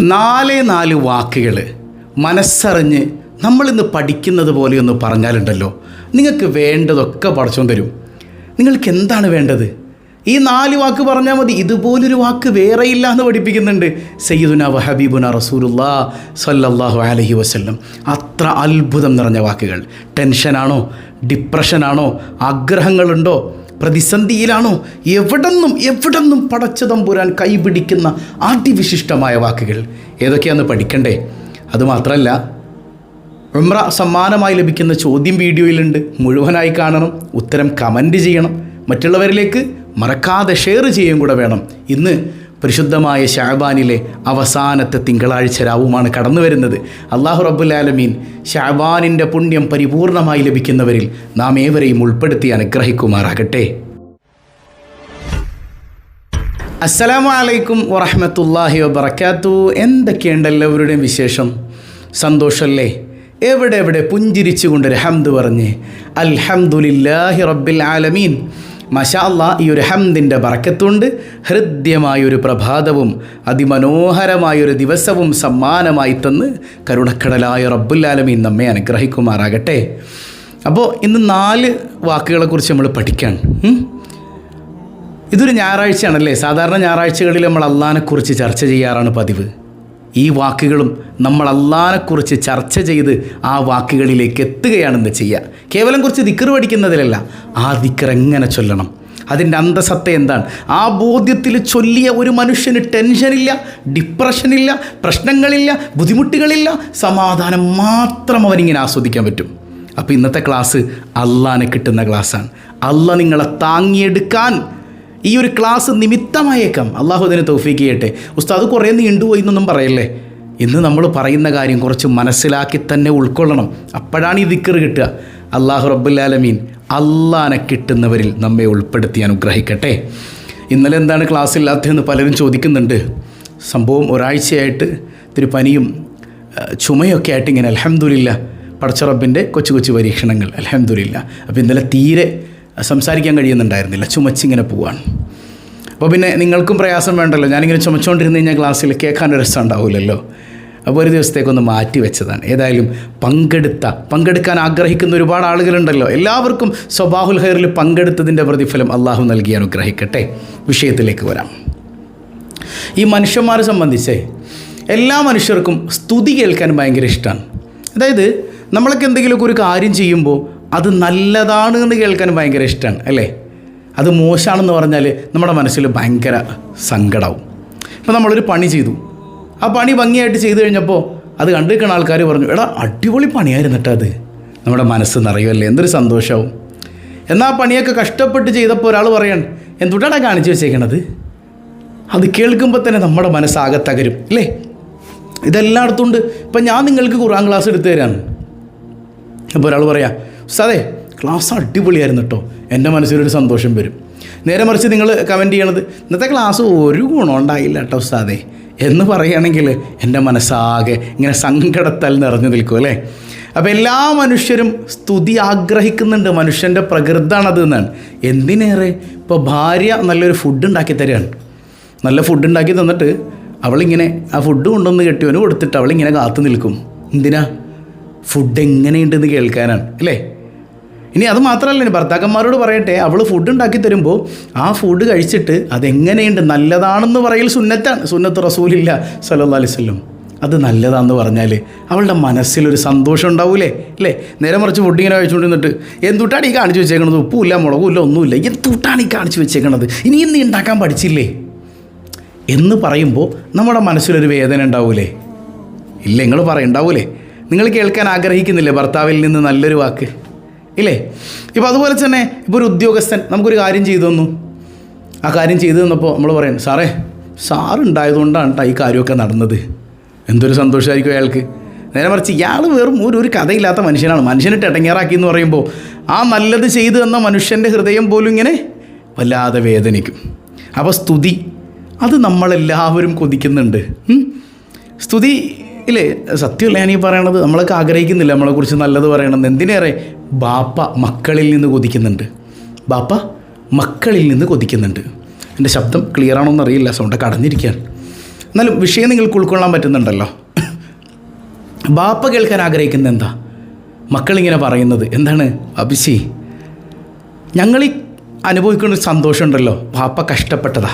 നാലേ നാല് വാക്കുകൾ മനസ്സറിഞ്ഞ് നമ്മളിന്ന് പഠിക്കുന്നത് പോലെ ഒന്ന് പറഞ്ഞാലുണ്ടല്ലോ. നിങ്ങൾക്ക് വേണ്ടതൊക്കെ പഠിച്ചോൻ തരും. നിങ്ങൾക്ക് എന്താണ് വേണ്ടത്? ഈ നാല് വാക്ക് പറഞ്ഞാൽ മതി. ഇതുപോലൊരു വാക്ക് വേറെ ഇല്ല എന്ന് പഠിപ്പിക്കുന്നുണ്ട്. സയ്യിദുന വഹബീബുന റസൂലുല്ലാ സല്ലല്ലാഹു അലഹി വസ്ല്ലം. അത്ര അത്ഭുതം നിറഞ്ഞ വാക്കുകൾ. ടെൻഷനാണോ? ഡിപ്രഷനാണോ? ആഗ്രഹങ്ങളുണ്ടോ? പ്രതിസന്ധിയിലാണോ? എവിടെന്നും എവിടെന്നും പടച്ചു തമ്പുരാൻ കൈപിടിക്കുന്ന അതിവിശിഷ്ടമായ വാക്കുകൾ. ഏതൊക്കെയാന്ന് പഠിക്കണ്ടേ? അതുമാത്രമല്ല ഉമ്ര സമ്മാനമായി ലഭിക്കുന്ന ചോദ്യം വീഡിയോയിലുണ്ട്. മുഴുവനായി കാണണം ഉത്തരം കമന്റ് ചെയ്യണം. മറ്റുള്ളവരിലേക്ക് മറക്കാതെ ഷെയർ ചെയ്യുകയും കൂടെ വേണം. ഇന്ന് പരിശുദ്ധമായ ഷാബാനിലെ അവസാനത്തെ തിങ്കളാഴ്ച രാവുമാണ് കടന്നു വരുന്നത്. അള്ളാഹു റബ്ബുലാലമീൻ ഷാബാനിന്റെ പുണ്യം പരിപൂർണമായി ലഭിക്കുന്നവരിൽ നാം ഏവരെയും ഉൾപ്പെടുത്തി അനുഗ്രഹിക്കുമാറാകട്ടെ. അസ്സലാമു അലൈക്കും വറഹമത്തല്ലാഹി വബർക്കാത്തു എന്തൊക്കെയുണ്ട് എല്ലാവരുടെയും വിശേഷം? സന്തോഷമല്ലേ എവിടെ എവിടെ പുഞ്ചിരിച്ചുകൊണ്ട് ഹംദ് പറഞ്ഞ് അൽഹംദുലില്ലാഹി റബ്ബിൽ ആലമീൻ. മഷാ അല്ലാ ഈ ഒരു ഹംദിന്റെ ബറക്കത്തുണ്ട്. ഹൃദ്യമായൊരു പ്രഭാതവും അതിമനോഹരമായൊരു ദിവസവും സമ്മാനമായി തന്ന് കരുണക്കടലായ റബ്ബുൽ ആലമീൻ നമ്മെ അനുഗ്രഹിക്കുമാറാകട്ടെ. അപ്പോൾ ഇന്ന് നാല് വാക്കുകളെക്കുറിച്ച് നമ്മൾ പഠിക്കാൻ? ഇതൊരു ഞായറാഴ്ചയാണല്ലേ? സാധാരണ ഞായറാഴ്ചകളിൽ നമ്മൾ അള്ളഹാനെക്കുറിച്ച് ചർച്ച ചെയ്യാറാണ് പതിവ്. ഈ വാക്കുകളും നമ്മൾ അള്ളാനെക്കുറിച്ച് ചർച്ച ചെയ്ത് ആ വാക്കുകളിലേക്ക് എത്തുകയാണെന്ന് ചെയ്യുക. കേവലം കുറച്ച് ദിക്കർ പഠിക്കുന്നതിലല്ല ആ ദിക്കർ എങ്ങനെ ചൊല്ലണം? അതിന്റെ അന്തസത്ത എന്താണ്? ആ ബോധ്യത്തിൽ ചൊല്ലിയ ഒരു മനുഷ്യന് ടെൻഷനില്ല ഡിപ്രഷനില്ല പ്രശ്നങ്ങളില്ല ബുദ്ധിമുട്ടുകളില്ല സമാധാനം മാത്രം അവനിങ്ങനെ ആസ്വദിക്കാൻ പറ്റും. അപ്പോൾ ഇന്നത്തെ ക്ലാസ് അള്ളാനെ കിട്ടുന്ന ക്ലാസ്സാണ്. അള്ള നിങ്ങളെ താങ്ങിയെടുക്കാൻ ഈ ഒരു ക്ലാസ് നിമിത്തമായേക്കാം. അള്ളാഹു അതിനെ തൗഫീക്ക് ചെയ്യട്ടെ ഉസ്താദ് കുറേ നീണ്ടുപോയി എന്നൊന്നും പറയല്ലേ? ഇന്ന് നമ്മൾ പറയുന്ന കാര്യം കുറച്ച് മനസ്സിലാക്കി തന്നെ ഉൾക്കൊള്ളണം. അപ്പോഴാണ് ഈ ദിക്കറ് കിട്ടുക. അള്ളാഹു റബ്ബുല്ലാലമീൻ അള്ളാനെ കിട്ടുന്നവരിൽ നമ്മെ ഉൾപ്പെടുത്തി അനുഗ്രഹിക്കട്ടെ. ഇന്നലെ എന്താണ് ക്ലാസ് ഇല്ലാത്തതെന്ന് പലരും ചോദിക്കുന്നുണ്ട്. സംഭവം ഒരാഴ്ചയായിട്ട് ഇത്തിരി പനിയും ചുമയൊക്കെ ആയിട്ട് ഇങ്ങനെ അലഹമുല്ല പടച്ചറബിന്റെ കൊച്ചു കൊച്ചു പരീക്ഷണങ്ങൾ. അലഹമുല്ല അപ്പോൾ ഇന്നലെ തീരെ സംസാരിക്കാൻ കഴിയുന്നുണ്ടായിരുന്നില്ല. ചുമച്ചിങ്ങനെ പോവാണ്. അപ്പോൾ പിന്നെ നിങ്ങൾക്കും പ്രയാസം വേണ്ടല്ലോ. ഞാനിങ്ങനെ ചുമച്ചുകൊണ്ടിരുന്ന് കഴിഞ്ഞാൽ ക്ലാസ്സിൽ കേൾക്കാൻ രസം ഉണ്ടാവില്ലല്ലോ. അപ്പോൾ ഒരു ദിവസത്തേക്കൊന്ന് മാറ്റി വെച്ചതാണ്. ഏതായാലും പങ്കെടുത്ത പങ്കെടുക്കാൻ ആഗ്രഹിക്കുന്ന ഒരുപാട് ആളുകളുണ്ടല്ലോ. എല്ലാവർക്കും സ്വബാഹുൽ ഹൈറിൽ പങ്കെടുത്തതിന്റെ പ്രതിഫലം അള്ളാഹു നൽകി അനുഗ്രഹിക്കട്ടെ. വിഷയത്തിലേക്ക് വരാം. ഈ മനുഷ്യന്മാരെ സംബന്ധിച്ച് എല്ലാ മനുഷ്യർക്കും സ്തുതി കേൾക്കാൻ ഭയങ്കര ഇഷ്ടമാണ്. അതായത് നമ്മളൊക്കെ എന്തെങ്കിലുമൊക്കെ ഒരു കാര്യം ചെയ്യുമ്പോൾ അത് നല്ലതാണ് എന്ന് കേൾക്കാൻ ഭയങ്കര ഇഷ്ടമാണ് അല്ലേ? അത് മോശമാണെന്ന് പറഞ്ഞാൽ നമ്മുടെ മനസ്സിൽ ഭയങ്കര സങ്കടമാവും ഇപ്പോൾ നമ്മളൊരു പണി ചെയ്തു. ആ പണി ഭംഗിയായിട്ട് ചെയ്തു കഴിഞ്ഞപ്പോൾ അത് കണ്ടു നിൽക്കുന്ന ആൾക്കാർ പറഞ്ഞു എടാ അടിപൊളി പണിയായിരുന്നു കേട്ടോ അത്. നമ്മുടെ മനസ്സ് നിറയുമല്ലേ? എന്തൊരു സന്തോഷമാവും എന്നാൽ പണിയൊക്കെ കഷ്ടപ്പെട്ട് ചെയ്തപ്പോൾ ഒരാൾ പറയാൻ എന്തുകൊണ്ടാണ് കാണിച്ചു വെച്ചേക്കണത്? അത് കേൾക്കുമ്പോൾ തന്നെ നമ്മുടെ മനസ്സാകെ തകരും അല്ലേ? ഇതെല്ലായിടത്തും ഉണ്ട്. ഇപ്പം ഞാൻ നിങ്ങൾക്ക് ഖുറാൻ ക്ലാസ് എടുത്തു തരാണ്. അപ്പോൾ ഒരാൾ പറയാം സാറേ ക്ലാസ് അടിപൊളിയായിരുന്നു കേട്ടോ എന്റെ മനസ്സിലൊരു സന്തോഷം വരും. നേരെ മറിച്ച് നിങ്ങൾ കമന്റ് ചെയ്യണത് ഇന്നത്തെ ക്ലാസ് ഒരു ഗുണം ഉണ്ടായില്ല കേട്ടോ ഉസ്താദേ. എന്ന് പറയുകയാണെങ്കിൽ എന്റെ മനസ്സാകെ ഇങ്ങനെ സങ്കടത്താൽ നിറഞ്ഞു നിൽക്കും അല്ലേ? അപ്പോൾ എല്ലാ മനുഷ്യരും സ്തുതി ആഗ്രഹിക്കുന്നുണ്ട്. മനുഷ്യന്റെ പ്രകൃതാണത് എന്നാണ്. എന്തിനേറെ? ഇപ്പോൾ ഭാര്യ നല്ലൊരു ഫുഡ് ഉണ്ടാക്കി തരികയാണ്. നല്ല ഫുഡ് ഉണ്ടാക്കി തന്നിട്ട് അവളിങ്ങനെ ആ ഫുഡ് കൊണ്ടുവന്ന് കെട്ടിയവന് കൊടുത്തിട്ട് അവളിങ്ങനെ കാത്തു നിൽക്കും. എന്തിനാ? ഫുഡ് എങ്ങനെയുണ്ടെന്ന് കേൾക്കാനാണ്. അല്ലേ? ഇനി അത് മാത്രമല്ല ഇനി ഭർത്താക്കന്മാരോട് പറയട്ടെ അവൾ ഫുഡ് ഉണ്ടാക്കി തരുമ്പോൾ ആ ഫുഡ് കഴിച്ചിട്ട് അതെങ്ങനെയുണ്ട്? നല്ലതാണെന്ന് പറയൽ സുന്നത്താണ്. സുന്നത്ത് റസൂലില്ല സല്ലാ അലൈഹി വസല്ലം. അത് നല്ലതാണെന്ന് പറഞ്ഞാൽ അവളുടെ മനസ്സിലൊരു സന്തോഷം ഉണ്ടാവൂലേ? അല്ലേ? നേരെ മറിച്ച് ഫുഡ് ഇങ്ങനെ കഴിച്ചുകൊണ്ടിരുന്നിട്ട് എന്തുട്ടാണ് ഈ കാണിച്ചു വെച്ചേക്കണത്? ഉപ്പുമില്ല മുളകുമില്ല ഒന്നുമില്ല. എന്തുട്ടാണ് ഈ കാണിച്ചു വെച്ചേക്കണത്? ഇനി ഇന്ന് ഉണ്ടാക്കാൻ പഠിച്ചില്ലേ? എന്ന് പറയുമ്പോൾ നമ്മുടെ മനസ്സിലൊരു വേദന ഉണ്ടാവൂലേ? ഇല്ല നിങ്ങൾ പറയുണ്ടാവൂലേ? നിങ്ങൾ കേൾക്കാൻ ആഗ്രഹിക്കുന്നില്ലേ ഭർത്താവിൽ നിന്ന് നല്ലൊരു വാക്ക്? ഇല്ലേ? ഇപ്പോൾ അതുപോലെ തന്നെ ഇപ്പോൾ ഒരു ഉദ്യോഗസ്ഥൻ നമുക്കൊരു കാര്യം ചെയ്തു തന്നു. ആ കാര്യം ചെയ്തു തന്നപ്പോൾ നമ്മൾ പറയണം സാറേ സാറുണ്ടായതുകൊണ്ടാണ് ഈ കാര്യമൊക്കെ നടന്നത്. എന്തൊരു സന്തോഷമായിരിക്കും അയാൾക്ക്. നേരെ മറിച്ച് ഇയാൾ വെറും ഒരു ഒരു കഥയില്ലാത്ത മനുഷ്യനാണ്. മനുഷ്യനിട്ട് ഇടങ്ങേറാക്കി എന്ന് പറയുമ്പോൾ ആ നല്ലത് ചെയ്തു തന്ന മനുഷ്യന്റെ ഹൃദയം പോലും ഇങ്ങനെ വല്ലാതെ വേദനിക്കും. അപ്പോൾ സ്തുതി അത് നമ്മളെല്ലാവരും കൊതിക്കുന്നുണ്ട്. സ്തുതി ഇല്ലേ സത്യമല്ല ഞാൻ ഈ പറയണത്? നമ്മളൊക്കെ ആഗ്രഹിക്കുന്നില്ല നമ്മളെക്കുറിച്ച് നല്ലത് പറയണമെന്ന് എന്തിനേറെ? ബാപ്പ മക്കളിൽ നിന്ന് കൊതിക്കുന്നുണ്ട്. ബാപ്പ മക്കളിൽ നിന്ന് കൊതിക്കുന്നുണ്ട്. എന്റെ ശബ്ദം ക്ലിയർ ആണോ എന്നറിയില്ല സൗണ്ട് അടഞ്ഞിരിക്കുകയാണ്. എന്നാലും വിഷയം നിങ്ങൾക്ക് ഉൾക്കൊള്ളാൻ പറ്റുന്നുണ്ടല്ലോ. ബാപ്പ കേൾക്കാൻ ആഗ്രഹിക്കുന്നത് എന്താ? മക്കളിങ്ങനെ പറയുന്നത് എന്താണ്? അഭിഷി ഞങ്ങളീ അനുഭവിക്കുന്ന സന്തോഷമുണ്ടല്ലോ. ബാപ്പ കഷ്ടപ്പെട്ടതാ.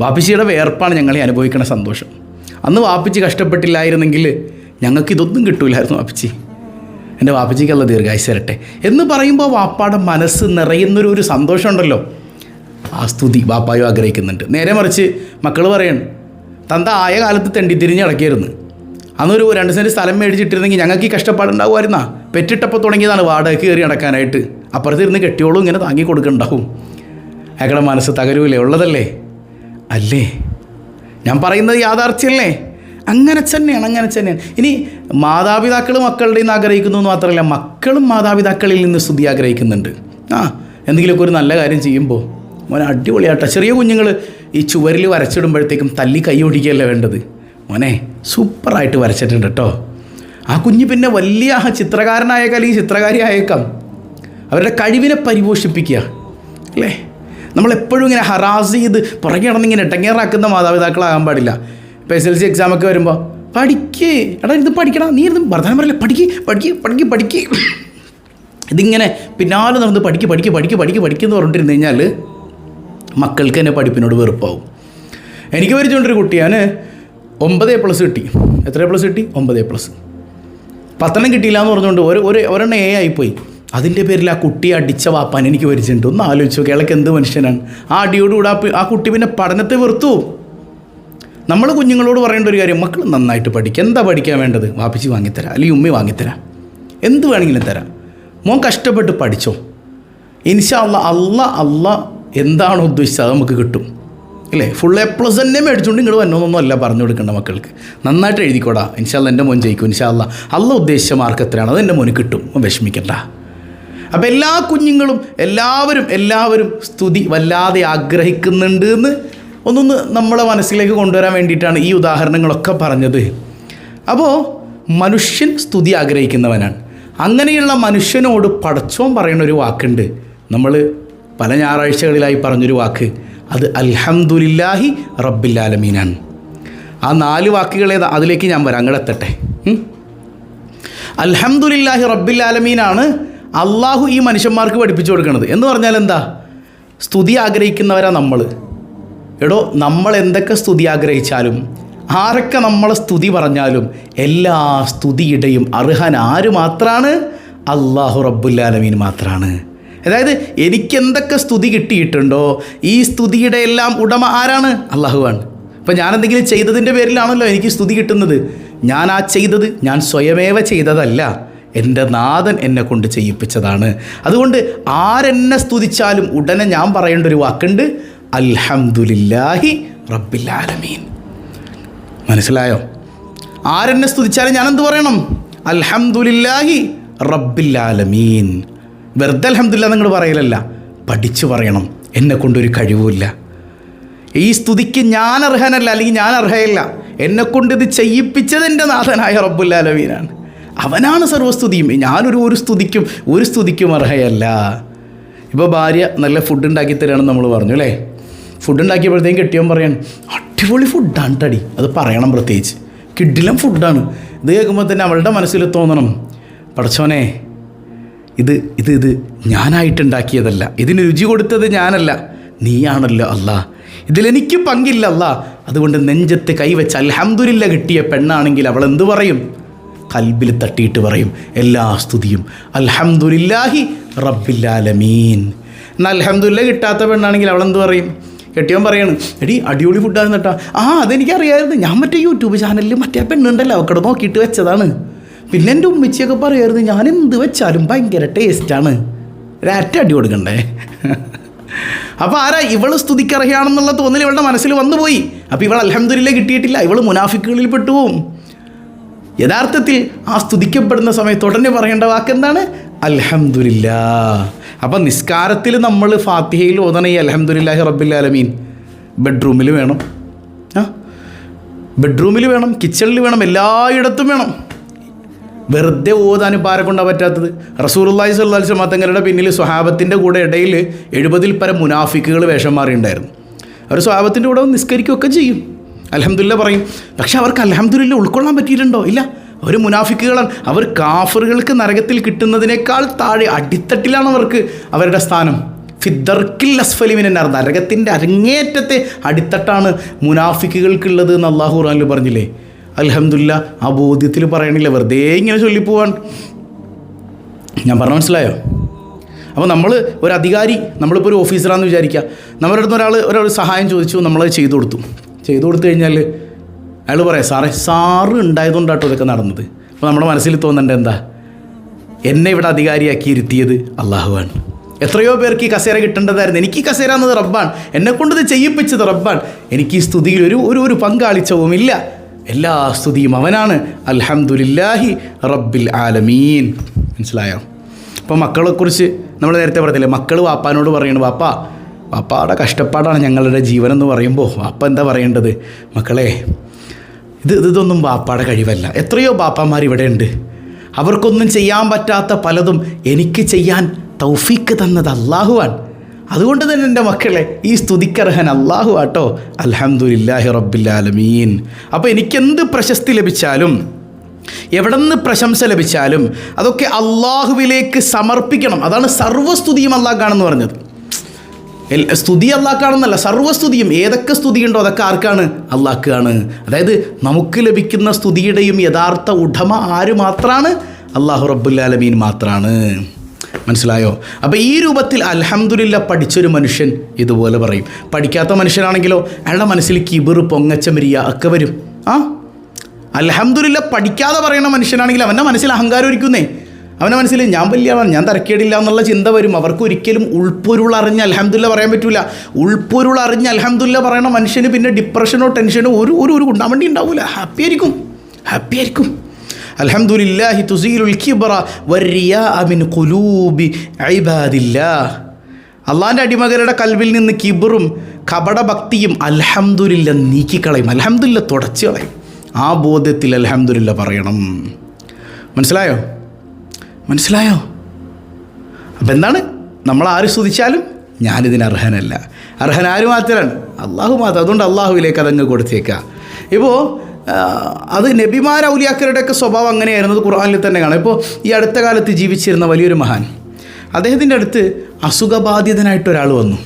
വാപ്പിച്ചിയുടെ വേർപ്പാണ് ഞങ്ങളീ അനുഭവിക്കുന്ന സന്തോഷം. അന്ന് വാപ്പിച്ചി കഷ്ടപ്പെട്ടില്ലായിരുന്നെങ്കിൽ ഞങ്ങൾക്ക് ഇതൊന്നും കിട്ടൂലായിരുന്നു വാപ്പിച്ചി. എന്റെ വാപ്പച്ചിക്കുള്ള ദീർഘായുസ് തരട്ടെ. എന്ന് പറയുമ്പോൾ വാപ്പാടെ മനസ്സ് നിറയുന്നൊരു ഒരു സന്തോഷമുണ്ടല്ലോ. ആ സ്തുതി വാപ്പായും ആഗ്രഹിക്കുന്നുണ്ട്. നേരെ മറിച്ച് മക്കൾ പറയണം തന്ത ആയ കാലത്ത് തെണ്ടി തിരിഞ്ഞ് അടക്കിയിരുന്നു അന്നൊരു രണ്ട് സെന്റ് സ്ഥലം മേടിച്ചിട്ടിരുന്നെങ്കിൽ ഞങ്ങൾക്ക് ഈ കഷ്ടപ്പാടുണ്ടാകുമായിരുന്നാ പെറ്റിട്ടപ്പോൾ തുടങ്ങിയതാണ് വാടകയ്ക്ക് കയറി നടക്കാനായിട്ട്. അപ്പുറത്തിരുന്ന് കെട്ടിയോളും ഇങ്ങനെ താങ്ങി കൊടുക്കുന്നുണ്ടാവും അയാളുടെ മനസ്സ് തകരൂലേ? ഉള്ളതല്ലേ? അല്ലേ? ഞാൻ പറയുന്നത് യാഥാർത്ഥ്യമല്ലേ അങ്ങനെ തന്നെയാണ് അങ്ങനെ തന്നെയാണ്. ഇനി മാതാപിതാക്കൾ മക്കളുടെ നിന്ന് ആഗ്രഹിക്കുന്നു എന്ന് മാത്രമല്ല മക്കളും മാതാപിതാക്കളിൽ നിന്ന് സ്തുതി ആഗ്രഹിക്കുന്നുണ്ട്. ആ എന്തെങ്കിലുമൊക്കെ ഒരു നല്ല കാര്യം ചെയ്യുമ്പോൾ മോനെ അടിപൊളിയാട്ടോ. ചെറിയ കുഞ്ഞുങ്ങൾ ഈ ചുവരിൽ വരച്ചിടുമ്പോഴത്തേക്കും തല്ലി കൈ ഓടിക്കുകയല്ലേ വേണ്ടത്? മോനെ സൂപ്പറായിട്ട് വരച്ചിട്ടുണ്ട് കേട്ടോ. ആ കുഞ്ഞ് പിന്നെ വലിയ ചിത്രകാരനായേക്കാം അല്ലെങ്കിൽ ചിത്രകാരി ആയേക്കാം അവരുടെ കഴിവിനെ പരിപോഷിപ്പിക്കുക. അല്ലേ? നമ്മളെപ്പോഴും ഇങ്ങനെ ഹറാസ് ചെയ്ത് പുറകെ നടന്നിങ്ങനെ ഇട്ടങ്ങേറാക്കുന്ന മാതാപിതാക്കളാകാൻ പാടില്ല. ഇപ്പോൾ എസ് എൽ സി എക്സാമൊക്കെ വരുമ്പോൾ പഠിക്കേ എടാ ഇത് പഠിക്കണം നീ ഇരുന്ന് വർദ്ധനം പറയില്ല പഠിക്ക് പഠിക്ക് പഠിക്ക് പഠിക്ക്. ഇതിങ്ങനെ പിന്നാലെ നടന്ന് പഠിക്ക് പഠിക്ക് പഠിക്ക് പഠിക്ക് പഠിക്കുന്നു പറഞ്ഞിട്ടിരുന്നു കഴിഞ്ഞാൽ മക്കൾക്ക് തന്നെ പഠിപ്പിനോട് വെറുപ്പാവും. എനിക്ക് പരിചയമുണ്ടൊരു കുട്ടിയാണ് ഒമ്പത് എ പ്ലസ് കിട്ടി. എത്ര എ പ്ലസ് കിട്ടി? ഒമ്പത് എ പ്ലസ് പത്തെണ്ണം കിട്ടിയില്ല എന്ന് പറഞ്ഞുകൊണ്ട് ഒരു ഒരെണ്ണം എ ആയിപ്പോയി അതിന്റെ പേരിൽ ആ കുട്ടിയെ അടിച്ച വാപ്പാൻ എനിക്ക് പരിചയമുണ്ട്. ഒന്ന് ആലോചിച്ചു കേളക്ക് എന്ത് മനുഷ്യനാണ്. ആ അടിയോടുകൂടെ ആ ആ കുട്ടി പിന്നെ പഠനത്തെ വെറുത്തു. നമ്മൾ കുഞ്ഞുങ്ങളോട് പറയേണ്ട ഒരു കാര്യം മക്കൾ നന്നായിട്ട് പഠിക്കുക എന്താ പഠിക്കാൻ വേണ്ടത്? വാപ്പിച്ച് വാങ്ങിത്തരാം. അല്ലെങ്കിൽ ഉമ്മി വാങ്ങിത്തരാം. എന്ത് വേണമെങ്കിലും തരാം. മോൻ കഷ്ടപ്പെട്ട് പഠിച്ചോ. ഇൻഷാ അല്ല അല്ല അല്ല എന്താണോ ഉദ്ദേശിച്ചത് അത് നമുക്ക് കിട്ടും. അല്ലേ? ഫുൾ എ പ്ലസ് തന്നെ മേടിച്ചുകൊണ്ട് ഇങ്ങോട്ട് വന്നോന്നൊന്നും അല്ല പറഞ്ഞു കൊടുക്കേണ്ട മക്കൾക്ക്. നന്നായിട്ട് എഴുതിക്കോടാ. ഇൻഷാല്ല എന്റെ മോൻ ജയിക്കും. ഇൻഷാല്ല അല്ല ഉദ്ദേശിച്ച മാർക്ക് എത്രയാണ്? അത് എന്റെ മോന് കിട്ടും. വിഷമിക്കണ്ട. അപ്പം എല്ലാ കുഞ്ഞുങ്ങളും എല്ലാവരും എല്ലാവരും സ്തുതി വല്ലാതെ ആഗ്രഹിക്കുന്നുണ്ട് എന്ന് ഒന്നൊന്ന് നമ്മളെ മനസ്സിലേക്ക് കൊണ്ടുവരാൻ വേണ്ടിയിട്ടാണ് ഈ ഉദാഹരണങ്ങളൊക്കെ പറഞ്ഞത്. അപ്പോൾ മനുഷ്യൻ സ്തുതി ആഗ്രഹിക്കുന്നവനാണ്. അങ്ങനെയുള്ള മനുഷ്യനോട് പടച്ചോൻ പറയുന്ന ഒരു വാക്കുണ്ട്. നമ്മൾ പല ഞായറാഴ്ചകളിലായി പറഞ്ഞൊരു വാക്ക്. അത് അൽഹംദുലില്ലാഹി റബ്ബില്ലാലമീനാണ്. ആ നാല് വാക്കുകളേതാ അതിലേക്ക് ഞാൻ വരാം. അങ്ങടെത്തട്ടെ? അൽഹംദുലില്ലാഹി റബ്ബിൽ ആലമീനാണ് അള്ളാഹു ഈ മനുഷ്യന്മാർക്ക് പഠിപ്പിച്ചു കൊടുക്കണത്. എന്ന് പറഞ്ഞാൽ എന്താ? സ്തുതി ആഗ്രഹിക്കുന്നവരാ നമ്മൾ എടോ നമ്മൾ എന്തൊക്കെ സ്തുതി ആഗ്രഹിച്ചാലും ആരൊക്കെ നമ്മളെ സ്തുതി പറഞ്ഞാലും എല്ലാ സ്തുതിയുടെയും അർഹൻ ആര് മാത്രമാണ് അള്ളാഹു റബ്ബുല്ലാലമീൻ മാത്രമാണ് അതായത് എനിക്ക് എന്തൊക്കെ സ്തുതി കിട്ടിയിട്ടുണ്ടോ ഈ സ്തുതിയുടെ എല്ലാം ഉടമ ആരാണ്? അള്ളാഹുവാണ് അപ്പം ഞാൻ എന്തെങ്കിലും ചെയ്തതിന്റെ പേരിലാണല്ലോ എനിക്ക് സ്തുതി കിട്ടുന്നത്. ഞാൻ ആ ചെയ്തത് ഞാൻ സ്വയമേവ ചെയ്തതല്ല. എന്റെ നാഥൻ എന്നെ കൊണ്ട് ചെയ്യിപ്പിച്ചതാണ്. അതുകൊണ്ട് ആരെന്നെ സ്തുതിച്ചാലും ഉടനെ ഞാൻ പറയേണ്ട ഒരു വാക്കുണ്ട് അൽഹംദുലില്ലാഹി റബ്ബില്ലാലമീൻ മനസ്സിലായോ? ആരെന്നെ സ്തുതിച്ചാലും ഞാൻ എന്ത് പറയണം? അൽഹംദുലില്ലാഹി റബ്ബില്ലാലമീൻ വെറുതെ അലഹമില്ല നിങ്ങൾ പറയലല്ല പഠിച്ചു പറയണം. എന്നെ കൊണ്ടൊരു കഴിവുമില്ല. ഈ സ്തുതിക്ക് ഞാൻ അർഹനല്ല അല്ലെങ്കിൽ ഞാൻ അർഹയല്ല എന്നെ കൊണ്ട് ഇത് ചെയ്യിപ്പിച്ചത് എന്റെ നാഥനായ റബ്ബുല്ലാലമീനാണ് അവനാണ് സർവസ്തുതിയും ഞാനൊരു ഒരു സ്തുതിക്കും ഒരു സ്തുതിക്കും അർഹയല്ല. ഇപ്പോൾ ഭാര്യ നല്ല ഫുഡ് ഉണ്ടാക്കി തരാണെന്ന് നമ്മൾ പറഞ്ഞു അല്ലേ? ഫുഡ് ഉണ്ടാക്കിയപ്പോഴത്തേക്കും കെട്ടിയവൻ പറയാൻ അടിപൊളി ഫുഡാണ് ടടി അത് പറയണം പ്രത്യേകിച്ച്. കിഡിലും ഫുഡാണ് ഇത് കേൾക്കുമ്പോൾ തന്നെ അവളുടെ മനസ്സിൽ തോന്നണം. പടച്ചോനെ ഇത് ഇത് ഇത് ഞാനായിട്ടുണ്ടാക്കിയതല്ല. ഇതിന് രുചി കൊടുത്തത് ഞാനല്ല. നീയാണല്ലോ അല്ല ഇതിലെനിക്ക് പങ്കില്ല അല്ല അതുകൊണ്ട് നെഞ്ചത്ത് കൈവച്ച് അൽഹംദുലില്ല കിട്ടിയ പെണ്ണാണെങ്കിൽ അവൾ എന്തു പറയും? കൽബിൽ തട്ടിയിട്ട് പറയും എല്ലാ സ്തുതിയും. അൽഹംദുലില്ലാഹി റബ്ബില്ലാലമീൻ എന്നാൽ അൽഹംദുലില്ല കിട്ടാത്ത പെണ്ണാണെങ്കിൽ അവളെന്ത് പറയും? കെട്ടിയവൻ പറയാണ് എടി അടിപൊളി ഫുഡാണ് കേട്ടോ ആ അതെനിക്കറിയായിരുന്നു. ഞാൻ മറ്റേ യൂട്യൂബ് ചാനലിൽ മറ്റേ പെണ്ണുണ്ടല്ലോ അവക്കടെ നോക്കിയിട്ട് വെച്ചതാണ്. പിന്നെ എന്റെ ഉമ്മച്ചിയൊക്കെ പറയായിരുന്നു ഞാൻ എന്ത് വെച്ചാലും ഭയങ്കര ടേസ്റ്റാണ് ഒരറ്റ അടി കൊടുക്കണ്ടേ? അപ്പോൾ ആരാ ഇവൾ സ്തുതിക്കറിയാണെന്നുള്ള തോന്നൽ ഇവളുടെ മനസ്സിൽ വന്നുപോയി. അപ്പോൾ ഇവൾ അലഹമ്മദില്ല കിട്ടിയിട്ടില്ല ഇവൾ മുനാഫിക്കുകളിൽ പെട്ടുപോകും യഥാർത്ഥത്തിൽ ആ സ്തുതിക്കപ്പെടുന്ന സമയത്ത് ഉടനെ പറയേണ്ട വാക്കെന്താണ്? അലഹമില്ല അപ്പം നിസ്കാരത്തിൽ നമ്മൾ ഫാത്തിഹയിൽ ഓതണ ഈ അലഹമ്മദില്ലാഹി റബ്ബുല്ലാലമീൻ ബെഡ്റൂമിൽ വേണം. ആ? ബെഡ്റൂമിൽ വേണം കിച്ചണിൽ വേണം എല്ലായിടത്തും വേണം. വെറുതെ ഓതാൻ പാര കൊണ്ടാ പറ്റാത്തത്. റസൂർല്ലാഹി സ്വല്ലല്ലാഹി അലൈഹി വസല്ലം തങ്ങളുടെ പിന്നിൽ സ്വഹാബത്തിന്റെ കൂടെ ഇടയിൽ എഴുപതിൽ പരം മുനാഫിക്കുകൾ വേഷം മാറിയിട്ടുണ്ടായിരുന്നു അവർ സ്വഹാബത്തിന്റെ കൂടെ നിസ്കരിക്കുകയൊക്കെ ചെയ്യും. അലഹമുല്ല പറയും. പക്ഷെ അവർക്ക് അലഹമുല്ല ഉൾക്കൊള്ളാൻ പറ്റിയിട്ടുണ്ടോ? ഇല്ല. അവർ മുനാഫിക്കുകളാണ് അവർ കാഫറുകൾക്ക് നരകത്തിൽ കിട്ടുന്നതിനേക്കാൾ താഴെ അടിത്തട്ടിലാണ് അവർക്ക് അവരുടെ സ്ഥാനം. ഫിദർക്കിൽ അസ്ഫലിമിനാർ നരകത്തിന്റെ അരങ്ങേറ്റത്തെ അടിത്തട്ടാണ് മുനാഫിക്കുകൾക്കുള്ളത് എന്ന് അള്ളാഹു ഖുറാനിൽ പറഞ്ഞില്ലേ? അലഹമുല്ല ആ ബോധ്യത്തിൽ പറയണില്ല. വെറുതെ ഇങ്ങനെ ചൊല്ലിപ്പോവാൻ. ഞാൻ പറഞ്ഞ മനസ്സിലായോ? അപ്പോൾ നമ്മൾ ഒരു അധികാരി നമ്മളിപ്പോൾ ഒരു ഓഫീസറാണെന്ന് വിചാരിക്കുക നമ്മുടെ അടുത്ത് ഒരാൾ ഒരാൾ സഹായം ചോദിച്ചു നമ്മളത് ചെയ്തു കൊടുത്തു. ചെയ്തു കൊടുത്തു കഴിഞ്ഞാൽ അയാൾ പറയാം സാറേ സാറ് ഉണ്ടായതുകൊണ്ടാട്ടോ ഇതൊക്കെ നടന്നത്. അപ്പോൾ നമ്മുടെ മനസ്സിൽ തോന്നണ്ട എന്താ? എന്നെ ഇവിടെ അധികാരിയാക്കി ഇരുത്തിയത് അള്ളാഹുവാണ്. എത്രയോ പേർക്ക് ഈ കസേര കിട്ടേണ്ടതായിരുന്നു. എനിക്ക് ഈ കസേര എന്നത് റബ്ബാണ്. എന്നെ കൊണ്ട് ഇത് ചെയ്യിപ്പിച്ചത് റബ്ബാണ്. എനിക്ക് ഈ സ്തുതിയിൽ ഒരു ഒരു ഒരു പങ്കാളിച്ചവും ഇല്ല. എല്ലാ സ്തുതിയും അവനാണ്. അൽഹംദുലില്ലാഹി റബ്ബിൽ ആലമീൻ. മനസ്സിലായോ? അപ്പോൾ മക്കളെക്കുറിച്ച് നമ്മൾ നേരത്തെ പറഞ്ഞില്ലേ? മക്കൾ വാപ്പാനോട് പറയുന്നു വാപ്പ വാപ്പാടെ കഷ്ടപ്പാടാണ് ഞങ്ങളുടെ ജീവൻ എന്ന് പറയുമ്പോൾ അപ്പം എന്താ പറയേണ്ടത്? മക്കളെ ഇത് ഇതൊന്നും ബാപ്പാടെ കഴിവല്ല. എത്രയോ ബാപ്പാമാർ ഇവിടെ ഉണ്ട്. അവർക്കൊന്നും ചെയ്യാൻ പറ്റാത്ത പലതും എനിക്ക് ചെയ്യാൻ തൗഫീക്ക് തന്നത് അള്ളാഹുവാൻ അതുകൊണ്ട് തന്നെ എന്റെ മക്കളെ ഈ സ്തുതിക്കർഹൻ അള്ളാഹു ആട്ടോ അൽഹംദുലില്ലാഹി റബ്ബില്ലാലമീൻ അപ്പോൾ എനിക്കെന്ത് പ്രശസ്തി ലഭിച്ചാലും എവിടെന്ന് പ്രശംസ ലഭിച്ചാലും അതൊക്കെ അള്ളാഹുവിലേക്ക് സമർപ്പിക്കണം. അതാണ് സർവസ്തുതിയും അള്ളാഹ്ക്കാണെന്ന് പറഞ്ഞത്. എൽ- സ്തുതി അള്ളാഹ്ക്കാണെന്നല്ല സർവസ്തുതിയും ഏതൊക്കെ സ്തുതിയുണ്ടോ അതൊക്കെ ആർക്കാണ്? അള്ളാഹ്ക്കാണ് അതായത് നമുക്ക് ലഭിക്കുന്ന സ്തുതിയുടെയും യഥാർത്ഥ ഉടമ ആര് മാത്രമാണ് അള്ളാഹു റബ്ബുല്ലാലമീൻ മാത്രമാണ് മനസ്സിലായോ? അപ്പോൾ ഈ രൂപത്തിൽ അലഹമുല്ല പഠിച്ചൊരു മനുഷ്യൻ ഇതുപോലെ പറയും. പഠിക്കാത്ത മനുഷ്യനാണെങ്കിലോ അയാളുടെ മനസ്സിൽ കിബിർ പൊങ്ങച്ചമരിയ ഒക്കെ വരും. ആ? അലഹമുല്ല പഠിക്കാതെ പറയുന്ന മനുഷ്യനാണെങ്കിൽ അവന്റെ മനസ്സിൽ അഹങ്കാരം ഇരിക്കുന്നേ അവന്റെ മനസ്സിൽ ഞാൻ വലിയ ആളാണ് ഞാൻ തിരക്കേടില്ല എന്നുള്ള ചിന്ത വരും. അവർക്ക് ഒരിക്കലും ഉൾപ്പൊരുൾ അറിഞ്ഞ് അൽഹംദുല്ല പറയാൻ പറ്റില്ല ഉൾപ്പൊരുൾ അറിഞ്ഞ് അൽഹംദുല്ല പറയണ മനുഷ്യന് പിന്നെ ഡിപ്രഷനോ ടെൻഷനോ ഒരു ഒരു ഒരു ഉണ്ടാവേണ്ടി ഉണ്ടാവില്ല ഹാപ്പി ആയിരിക്കും. ഹാപ്പി ആയിരിക്കും. അലഹമുല്ലാഹി തുസീലുൽ കിബ്റ വറിയാ മിൻ ഖുലൂബി ഇബാദില്ലാഹ് അള്ളാന്റെ അടിമകരുടെ കൽവിൽ നിന്ന് കിബറും കപടഭക്തിയും അലഹമുല്ല നീക്കിക്കളയും. അലഹമുല്ല തുടച്ചു കളയും. ആ ബോധ്യത്തിൽ അലഹമുല്ല പറയണം. മനസ്സിലായോ? മനസ്സിലായോ? അപ്പം എന്താണ്? നമ്മൾ ആര് സ്തുതിച്ചാലും ഞാനിതിന് അർഹനല്ല. അർഹൻ ആര് മാത്രമാണ് അള്ളാഹു മാത്രം. അതുകൊണ്ട് അള്ളാഹുവിലേക്ക് അതങ്ങ് കൊടുത്തേക്കാം. ഇപ്പോൾ അത് നബിമാർ ഔലിയാക്കരുടെയൊക്കെ സ്വഭാവം അങ്ങനെയായിരുന്നു. ഖുർആാനിൽ തന്നെ കാണാം ഇപ്പോൾ ഈ അടുത്ത കാലത്ത് ജീവിച്ചിരുന്ന വലിയൊരു മഹാൻ. അദ്ദേഹത്തിന്റെ അടുത്ത് അസുഖബാധിതനായിട്ട് ഒരാൾ വന്നു.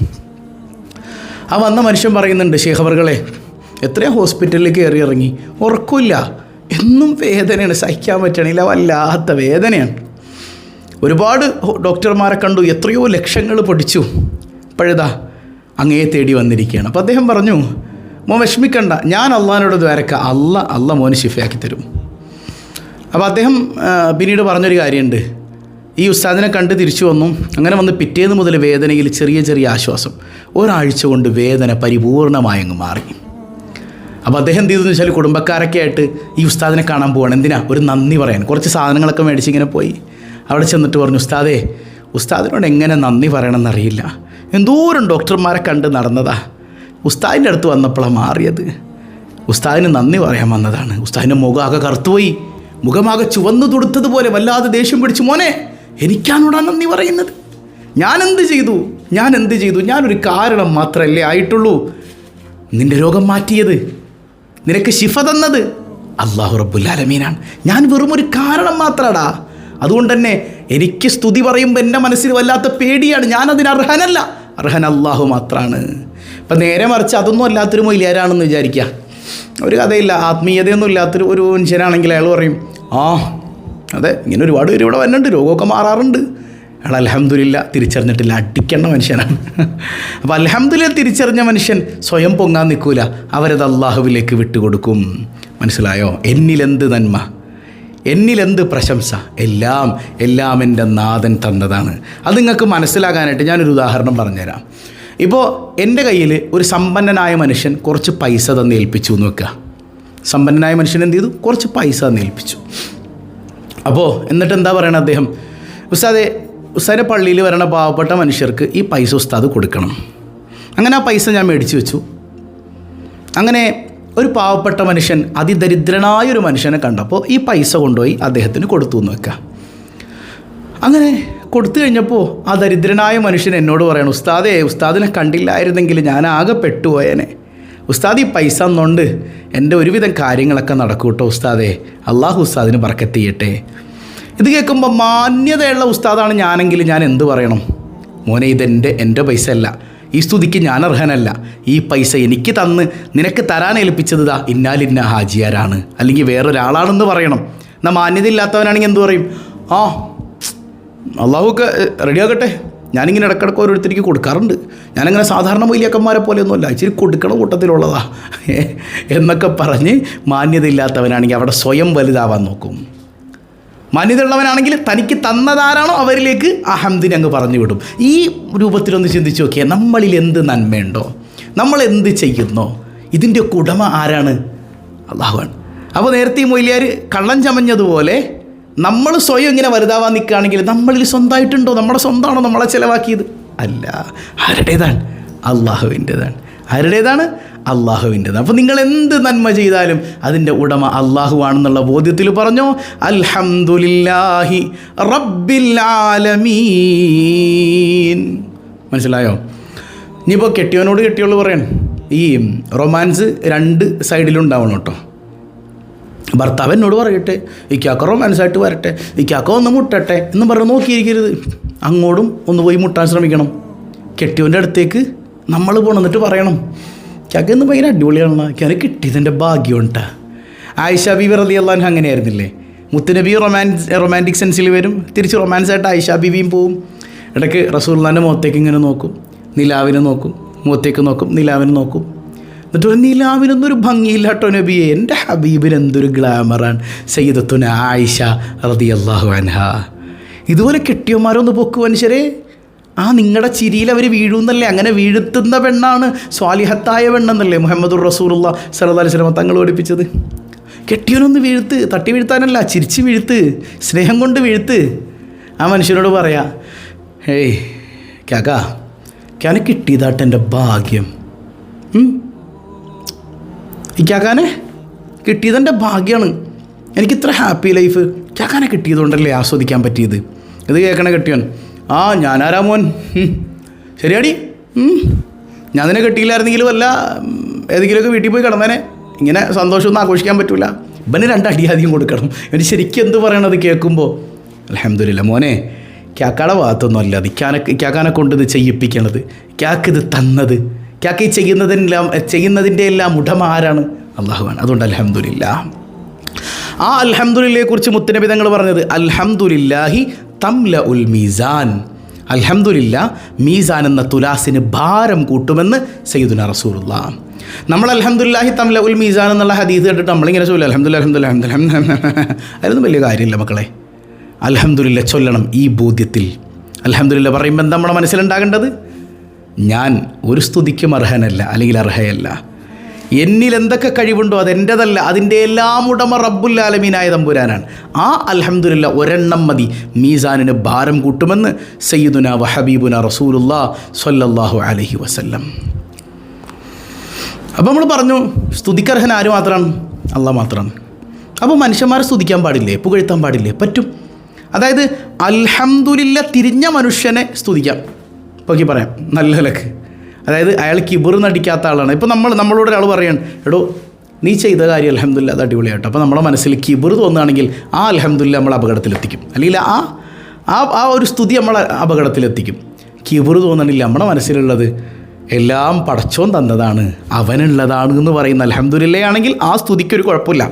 ആ വന്ന മനുഷ്യൻ പറയുന്നുണ്ട് ശേഖവർകളെ എത്രയോ ഹോസ്പിറ്റലിൽ കയറി ഇറങ്ങി? ഉറക്കില്ല. എന്നും വേദനയാണ്. സഹിക്കാൻ പറ്റണില്ല. വല്ലാത്ത വേദനയാണ്. ഒരുപാട് ഡോക്ടർമാരെ കണ്ടു എത്രയോ ലക്ഷങ്ങൾ പൊടിച്ചു. പഴുതാ അങ്ങയെ തേടി വന്നിരിക്കുകയാണ്. അപ്പോൾ അദ്ദേഹം പറഞ്ഞു മോൻ വിഷമിക്കണ്ട ഞാൻ അള്ളഹാനോട് ദ്വാരക്ക. അല്ല അല്ല മോന് ശിഫയാക്കി തരും. അപ്പോൾ അദ്ദേഹം പിന്നീട് പറഞ്ഞൊരു കാര്യമുണ്ട്. ഈ ഉസ്താദിനെ കണ്ട് തിരിച്ചു വന്നു. അങ്ങനെ വന്ന് പിറ്റേന്ന് മുതൽ വേദനയിൽ ചെറിയ ചെറിയ ആശ്വാസം. ഒരാഴ്ച കൊണ്ട് വേദന പരിപൂർണമായി അങ്ങ് മാറി. അപ്പോൾ അദ്ദേഹം എന്ത് ചെയ്തെന്ന് വെച്ചാൽ കുടുംബക്കാരൊക്കെ ആയിട്ട് ഈ ഉസ്താദിനെ കാണാൻ പോവാണ്. എന്തിനാ? ഒരു നന്ദി പറയാൻ. കുറച്ച് സാധനങ്ങളൊക്കെ മേടിച്ചിങ്ങനെ പോയി. അവിടെ ചെന്നിട്ട് പറഞ്ഞു ഉസ്താദേ ഉസ്താദിനോട് എങ്ങനെ നന്ദി പറയണമെന്നറിയില്ല. എന്തോരം ഡോക്ടർമാരെ കണ്ട് നടന്നതാ. ഉസ്താദിന്റെ അടുത്ത് വന്നപ്പോഴാണ് മാറിയത്. ഉസ്താദിന് നന്ദി പറയാൻ വന്നതാണ്. ഉസ്താദിന്റെ മുഖമാകെ കറുത്തുപോയി. മുഖമാകെ ചുവന്നു തുടുത്തതുപോലെ വല്ലാതെ ദേഷ്യം പിടിച്ചു. മോനെ എനിക്കാണോടാ നന്ദി പറയുന്നത്? ഞാൻ എന്ത് ചെയ്തു? ഞാൻ എന്ത് ചെയ്തു? ഞാനൊരു കാരണം മാത്രമല്ലേ ആയിട്ടുള്ളൂ. നിന്റെ രോഗം മാറ്റിയത്. നിനക്ക് ശിഫ തന്നത് അള്ളാഹു റബ്ബുല്ലാലമീനാണ് ഞാൻ വെറും ഒരു കാരണം മാത്രടാ. അതുകൊണ്ട് തന്നെ എനിക്ക് സ്തുതി പറയുമ്പോൾ എന്റെ മനസ്സിൽ വല്ലാത്ത പേടിയാണ്. ഞാനതിന് അർഹനല്ല. അർഹൻ അള്ളാഹു മാത്രമാണ് അപ്പം നേരെ മറിച്ച് അതൊന്നും അല്ലാത്തൊരു മൊയിലാരാണെന്ന് വിചാരിക്കുക. ഒരു കഥയില്ല. ആത്മീയതയൊന്നും ഇല്ലാത്തൊരു ഒരു മനുഷ്യനാണെങ്കിൽ അയാൾ പറയും ആ അതെ ഇങ്ങനെ ഒരുപാട് പേര് ഇവിടെ വരുന്നുണ്ട്. രോഗമൊക്കെ മാറാറുണ്ട്. അയാൾ അലഹമ്മദില്ല തിരിച്ചറിഞ്ഞിട്ടില്ല. അടിക്കേണ്ട മനുഷ്യനാണ്. അപ്പോൾ അലഹമ്മദില്ല തിരിച്ചറിഞ്ഞ മനുഷ്യൻ സ്വയം പൊങ്ങാൻ നിൽക്കൂല. അവരത് അള്ളാഹുവിലേക്ക് വിട്ടുകൊടുക്കും. മനസ്സിലായോ? എന്നിലെന്ത് നന്മ? എന്നിലെന്ത് പ്രശംസ? എല്ലാം എല്ലാം എന്റെ നാഥൻ തന്നതാണ്. അത് നിങ്ങൾക്ക് മനസ്സിലാകാനായിട്ട് ഞാനൊരു ഉദാഹരണം പറഞ്ഞുതരാം. ഇപ്പോൾ എന്റെ കയ്യിൽ ഒരു സമ്പന്നനായ മനുഷ്യൻ കുറച്ച് പൈസ തന്ന് ഏൽപ്പിച്ചു എന്ന് വെക്കുക. സമ്പന്നനായ മനുഷ്യൻ എന്ത് ചെയ്തു? കുറച്ച് പൈസ തന്ന് ഏൽപ്പിച്ചു. അപ്പോൾ എന്നിട്ട് എന്താ പറയണത് അദ്ദേഹം? ഉസ്താദെ ഉസ്താദിന്റെ പള്ളിയിൽ വരണ പാവപ്പെട്ട മനുഷ്യർക്ക് ഈ പൈസ ഉസ്താദ് കൊടുക്കണം. അങ്ങനെ ആ പൈസ ഞാൻ മേടിച്ചു വെച്ചു. അങ്ങനെ ഒരു പാവപ്പെട്ട മനുഷ്യൻ അതിദരിദ്രനായ ഒരു മനുഷ്യനെ കണ്ടപ്പോൾ ഈ പൈസ കൊണ്ടുപോയി അദ്ദേഹത്തിന് കൊടുത്തു എന്ന് വെക്കാം. അങ്ങനെ കൊടുത്തു കഴിഞ്ഞപ്പോൾ ആ ദരിദ്രനായ മനുഷ്യൻ എന്നോട് പറയണം ഉസ്താദേ ഉസ്താദിനെ കണ്ടില്ലായിരുന്നെങ്കിൽ ഞാൻ ആകെ പെട്ടുപോയേനെ. ഉസ്താദ് ഈ പൈസ എന്നുകൊണ്ട് എന്റെ ഒരുവിധം കാര്യങ്ങളൊക്കെ നടക്കും കേട്ടോ ഉസ്താദേ. അള്ളാഹു ഉസ്താദിന് ബർക്കത്ത് ചെയ്യട്ടെ. ഇത് കേൾക്കുമ്പോൾ മാന്യതയുള്ള ഉസ്താദാണ് ഞാനെങ്കിൽ ഞാൻ എന്ത് പറയണം? മോനെ ഇതെന്റെ എന്റെ പൈസ അല്ല ഈ സ്തുതിക്ക് ഞാൻ അർഹനല്ല ഈ പൈസ എനിക്ക് തന്ന് നിനക്ക് തരാൻ ഏൽപ്പിച്ചത് ദാ ഇന്നാലിന്ന ഹാജിയാരാണ്. അല്ലെങ്കിൽ വേറൊരാളാണെന്ന് പറയണം. എന്നാൽ മാന്യത ഇല്ലാത്തവനാണെങ്കിൽ എന്തു പറയും? ആ അള്ളാഹുക്കെ റെഡിയാകട്ടെ. ഞാനിങ്ങനെ ഇടക്കിടക്ക് ഓരോരുത്തർക്ക് കൊടുക്കാറുണ്ട്. ഞാനങ്ങനെ സാധാരണ മൂല്യക്കന്മാരെ പോലെയൊന്നുമല്ല. ഇച്ചിരി കൊടുക്കണ കൂട്ടത്തിലുള്ളതാ. എന്നൊക്കെ പറഞ്ഞ് മാന്യത ഇല്ലാത്തവനാണെങ്കിൽ അവിടെ സ്വയം വലുതാവാൻ നോക്കും. മാന്യതയുള്ളവനാണെങ്കിൽ തനിക്ക് തന്നതാരാണോ അവരിലേക്ക് ആ അങ്ങ് പറഞ്ഞു വിടും. ഈ രൂപത്തിലൊന്ന് ചിന്തിച്ച് നോക്കിയാൽ നമ്മളിൽ എന്ത് നന്മയുണ്ടോ? നമ്മൾ എന്ത് ചെയ്യുന്നോ? ഇതിന്റെയൊക്കെ ഉടമ ആരാണ്? അള്ളാഹുവാണ് അപ്പോൾ നേരത്തെ മൊയ്ലിയാർ കള്ളം ചമഞ്ഞതുപോലെ നമ്മൾ സ്വയം ഇങ്ങനെ വലുതാവാൻ നിൽക്കുകയാണെങ്കിൽ നമ്മളിൽ സ്വന്തമായിട്ടുണ്ടോ? നമ്മുടെ സ്വന്തമാണോ നമ്മളെ ചിലവാക്കിയത്? അല്ല. ആരുടേതാണ്? അള്ളാഹുവിന്റെതാണ്. ആരുടേതാണ്? അള്ളാഹുവിന്റെത്. അപ്പോൾ നിങ്ങൾ എന്ത് നന്മ ചെയ്താലും അതിന്റെ ഉടമ അള്ളാഹു ആണെന്നുള്ള ബോധ്യത്തിൽ പറഞ്ഞോ അൽഹംദുലില്ലാഹി റബ്ബിൽ ആലമീൻ. മനസ്സിലായോ? ഇനിയിപ്പോൾ കെട്ടിയവനോട് കെട്ടിയോളൂ പറയണം. ഈ റൊമാൻസ് രണ്ട് സൈഡിലുണ്ടാവണം കേട്ടോ. ഭർത്താവ് എന്നോട് പറയട്ടെ ഇക്കാക്ക റൊമാൻസായിട്ട് വരട്ടെ ഇക്കാക്ക ഒന്ന് മുട്ടട്ടെ എന്ന് പറഞ്ഞ് നോക്കിയിരിക്കരുത്. അങ്ങോട്ടും ഒന്ന് പോയി മുട്ടാൻ ശ്രമിക്കണം. കെട്ടിയവന്റെ അടുത്തേക്ക് നമ്മൾ പോകണം എന്നിട്ട് പറയണം. ഇക്കാക്ക ഇന്ന് ഭയങ്കര അടിപൊളിയാണല്ലോ ഇക്കാന് കിട്ടിയതിന്റെ ഭാഗ്യമുണ്ടാ. ആയിഷ ബീവി റലി അള്ളാൻ അങ്ങനെയായിരുന്നില്ലേ? മുത്തുനബി റൊമാൻസ് റൊമാന്റിക് സെൻസിൽ വരും. തിരിച്ച് റൊമാൻസായിട്ട് ആയിഷ ബീവിയും പോവും. ഇടയ്ക്ക് റസൂൽഖാന്റെ മുഖത്തേക്ക് ഇങ്ങനെ നോക്കും. നിലാവിനെ നോക്കും. മുഖത്തേക്ക് നോക്കും. നിലാവിനെ നോക്കും. എന്നിട്ട് ഒരു നിലാവിനൊന്നും ഒരു ഭംഗിയില്ല നബിയെ. എന്റെ ഹബീബിന് എന്തൊരു ഗ്ലാമറാണ്. സയ്യിദത്തുന ആയിഷ റതി അള്ളാഹു അൻഹ. ഇതുപോലെ കെട്ടിയന്മാരൊന്ന് പൊക്കു മനുഷ്യരെ. ആ നിങ്ങളുടെ ചിരിയിൽ അവർ വീഴുന്നല്ലേ? അങ്ങനെ വീഴ്ത്തുന്ന പെണ്ണാണ് സ്വാലിഹത്തായ പെണ്ണെന്നല്ലേ മുഹമ്മദുർ റസൂലുള്ള സലതാലി സ്വലമ തങ്ങൾ പഠിപ്പിച്ചത്? കെട്ടിയവനൊന്ന് വീഴ്ത്ത് തട്ടി വീഴ്ത്താനല്ല ചിരിച്ച് വീഴ്ത്ത് സ്നേഹം കൊണ്ട് വീഴ്ത്ത്. ആ മനുഷ്യനോട് പറയാ ഹേയ് കാക്കാ ക്യാന് കിട്ടിയതാട്ട് എന്റെ ഭാഗ്യം. ഈ ക്യാക്കാനെ കിട്ടിയതെന്റെ ഭാഗ്യമാണ് എനിക്ക് ഇത്ര ഹാപ്പി ലൈഫ്. ഇക്കാക്കാനെ കിട്ടിയതുകൊണ്ടല്ലേ ആസ്വദിക്കാൻ പറ്റിയത്? ഇത് കേൾക്കണ കെട്ടിയോൻ ആ ഞാനാരാ മോൻ. ശരിയാടി? ഞാൻ നിന്നെ കെട്ടിയില്ലായിരുന്നെങ്കിൽ വല്ല ഏതെങ്കിലുമൊക്കെ വീട്ടിൽ പോയി കിടന്നേനെ. ഇങ്ങനെ സന്തോഷമൊന്നും ആഘോഷിക്കാൻ പറ്റില്ല ഇവന് രണ്ടടി അധികം കൊടുക്കണം. ഇവന് ശരിക്കും എന്ത് പറയണത് കേൾക്കുമ്പോൾ അലഹമില്ല മോനെ ക്യാക്കാടെ ഭാഗത്തൊന്നും അല്ല അത് ഇക്കാനെ ക്യാക്കാനെ കൊണ്ട് ഇത് ചെയ്യിപ്പിക്കണത്. ക്യാക്ക് ഇത് തന്നത്. ക്യാക്ക് ഈ ചെയ്യുന്നതിനെല്ലാം ചെയ്യുന്നതിന്റെ എല്ലാം ഉടമ ആരാണ്? അള്ളാഹുവാണ്. അതുകൊണ്ട് അലഹമില്ല ആ അൽഹംദുലില്ലയെ കുറിച്ച് മുത്തനബി തങ്ങൾ പറഞ്ഞത് അൽഹംദുലില്ലാഹി തംല ഉൽ മീസാൻ. അലഹമുല്ല മീസാൻ എന്ന തുലാസിന് ഭാരം കൂട്ടുമെന്ന് സയ്യിദുന റസൂറുള്ള നമ്മൾ അലഹമുല്ലാഹി തംല ഉൽ മീസാൻ എന്നുള്ള ഹദീസ് കേട്ടിട്ട് നമ്മളിങ്ങനെ ചൊല്ലും അലഹമുല്ല അലഹമുല്ല അലഹമുല്ല അതിലൊന്നും വലിയ കാര്യമില്ല മക്കളെ. അലഹമുല്ല ചൊല്ലണം ഈ ബോധ്യത്തിൽ. അലഹമുല്ല പറയുമ്പോൾ എന്താ നമ്മുടെ മനസ്സിലുണ്ടാകേണ്ടത്? ഞാൻ ഒരു സ്തുതിക്കും അർഹനല്ല അല്ലെങ്കിൽ അർഹയല്ല. എന്നിൽ എന്തൊക്കെ കഴിവുണ്ടോ അതെന്റെതല്ല. അതിന്റെ എല്ലാം ഉടമ റബ്ബുല്ലാലമീനായ തമ്പുരാനാണ്. ആ അൽഹംദുലില്ല ഒരെണ്ണം മതി. മീസാനിന് ഭാരം കൂട്ടുമെന്ന് സയ്യിദുന വഹബീബുന റസൂലുല്ലാ സൊല്ലാഹു അലഹി വസല്ലം. അപ്പോൾ നമ്മൾ പറഞ്ഞു സ്തുതിക്കർഹൻ ആര് മാത്രമാണ് അല്ല മാത്രമാണ് അപ്പോൾ മനുഷ്യന്മാരെ സ്തുതിക്കാൻ പാടില്ലേ? പുകഴ്ത്താൻ പാടില്ലേ? പറ്റും. അതായത് അൽഹംദുലില്ല തിരിഞ്ഞ മനുഷ്യനെ സ്തുതിക്കാം. ഓക്കെ പറയാം. നല്ല നിലയ്ക്ക് അതായത് അയാൾ കിബിർ നടിക്കാത്ത ആളാണ്. ഇപ്പോൾ നമ്മൾ നമ്മളോട് ഒരാൾ പറയാണ് എടോ നീ ചെയ്ത കാര്യം അലഹമില്ല അത് അടിപൊളിയായിട്ടോ അപ്പോൾ നമ്മുടെ മനസ്സിൽ കിബിർ തോന്നുകയാണെങ്കിൽ ആ അലഹമില്ല നമ്മൾ അപകടത്തിലെത്തിക്കും. അല്ലെങ്കിൽ ആ ആ ആ ഒരു സ്തുതി നമ്മൾ അപകടത്തിലെത്തിക്കും. കിബിർ തോന്നണില്ല നമ്മുടെ മനസ്സിലുള്ളത് എല്ലാം പടച്ചോൻ തന്നതാണ് അവനുള്ളതാണ് എന്ന് പറയുന്ന അലഹമില്ലയാണെങ്കിൽ ആ സ്തുതിക്കൊരു കുഴപ്പമില്ല.